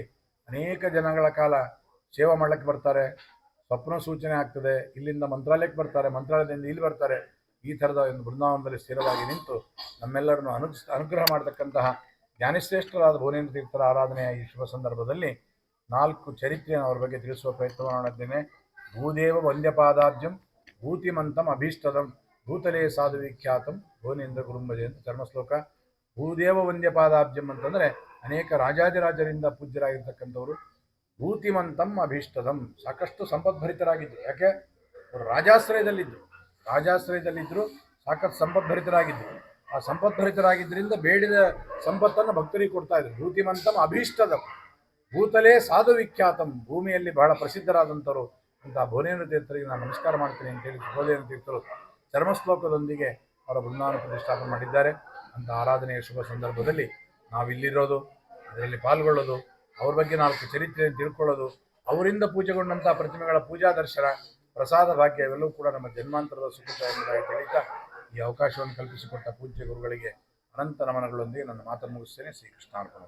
ಅನೇಕ ಜನಗಳ ಕಾಲ ಸೇವಾ ಮಾಡಲಿಕ್ಕೆ ಬರ್ತಾರೆ. ಸ್ವಪ್ನ ಸೂಚನೆ ಆಗ್ತದೆ. ಇಲ್ಲಿಂದ ಮಂತ್ರಾಲಯಕ್ಕೆ ಬರ್ತಾರೆ. ಮಂತ್ರಾಲಯದಿಂದ ಇಲ್ಲಿ ಬರ್ತಾರೆ. ಈ ಥರದ ಒಂದು ಬೃಂದಾವನದಲ್ಲಿ ಸ್ಥಿರವಾಗಿ ನಿಂತು ನಮ್ಮೆಲ್ಲರನ್ನು ಅನು ಅನುಗ್ರಹ ಮಾಡತಕ್ಕಂತಹ ಜ್ಞಾನಶ್ರೇಷ್ಠರಾದ ಭುವನೇಂದ್ರ ತೀರ್ಥರ ಆರಾಧನೆಯ ಈ ಶುಭ ಸಂದರ್ಭದಲ್ಲಿ ನಾಲ್ಕು ಚರಿತ್ರೆಯನ್ನು ಅವರ ಬಗ್ಗೆ ತಿಳಿಸುವ ಪ್ರಯತ್ನ ಮಾಡಿದ್ದೇನೆ ಭೂದೇವ ವಂದ್ಯಪಾದಾರ್ಜಂ ಭೂತಿಮಂತಂ ಅಭೀಷ್ಟದಂ ಭೂತಲೇ ಸಾಧು ವಿಖ್ಯಾತಂ ಭುವನೇಂದ್ರ ಕುರುಂಬಜೆ ಅಂತ ಧರ್ಮಶ್ಲೋಕ ಭೂದೇವ ವಂದ್ಯಪಾದಾಬ್ಜಂ ಅಂತಂದರೆ ಅನೇಕ ರಾಜಾದಿರಾಜರಿಂದ ಪೂಜ್ಯರಾಗಿರ್ತಕ್ಕಂಥವರು. ಭೂತಿಮಂತಂ ಅಭೀಷ್ಟದಂ ಸಾಕಷ್ಟು ಸಂಪದ್ಭರಿತರಾಗಿದ್ದರು ಯಾಕೆ? ಅವರು ರಾಜಾಶ್ರಯದಲ್ಲಿದ್ದರು ರಾಜಾಶ್ರಯದಲ್ಲಿದ್ದರು ಸಾಕಷ್ಟು ಸಂಪದ್ಭರಿತರಾಗಿದ್ದರು ಆ ಸಂಪದ್ಭರಿತರಾಗಿದ್ದರಿಂದ ಬೇಡಿದ ಸಂಪತ್ತನ್ನು ಭಕ್ತರಿಗೆ ಕೊಡ್ತಾ ಇದ್ರು. ಭೂತಿಮಂತಂ ಅಭೀಷ್ಟದಂ. ಭೂತಲೇ ಸಾಧು ವಿಖ್ಯಾತಂ ಭೂಮಿಯಲ್ಲಿ ಬಹಳ ಪ್ರಸಿದ್ಧರಾದಂಥವರು ಅಂತ ಭುವನೇಂದ್ರ ತೀರ್ಥರಿಗೆ ನಾನು ನಮಸ್ಕಾರ ಮಾಡ್ತೀನಿ ಅಂತೇಳಿ ಭುವನೇಂದ್ರ ತೀರ್ಥರು ಚರ್ಮಶ್ಲೋಕದೊಂದಿಗೆ ಅವರ ಬೃಂದಾವನ ಪ್ರತಿಷ್ಠಾಪನೆ ಮಾಡಿದ್ದಾರೆ. ಅಂತ ಆರಾಧನೆಯ ಶುಭ ಸಂದರ್ಭದಲ್ಲಿ ನಾವಿಲ್ಲಿರೋದು, ಅದರಲ್ಲಿ ಪಾಲ್ಗೊಳ್ಳೋದು, ಅವ್ರ ಬಗ್ಗೆ ನಾಲ್ಕು ಚರಿತ್ರೆಯನ್ನು ತಿಳ್ಕೊಳ್ಳೋದು, ಅವರಿಂದ ಪೂಜೆಗೊಂಡಂಥ ಪ್ರತಿಮೆಗಳ ಪೂಜಾ ದರ್ಶನ, ಪ್ರಸಾದ ಭಾಗ್ಯ ಇವೆಲ್ಲವೂ ಕೂಡ ನಮ್ಮ ಜನ್ಮಾಂತರದ ಸುಖ ಎಂಬುದಾಗಿ ತಿಳಿತಾ ಈ ಅವಕಾಶವನ್ನು ಕಲ್ಪಿಸಿಕೊಟ್ಟ ಪೂಜ್ಯ ಗುರುಗಳಿಗೆ ಅನಂತ ನಮನಗಳೊಂದಿಗೆ ನನ್ನ ಮಾತನ್ನು ಮುಗಿಸ್ತೇನೆ. ಶ್ರೀಕೃಷ್ಣಾರ್ಪಣ.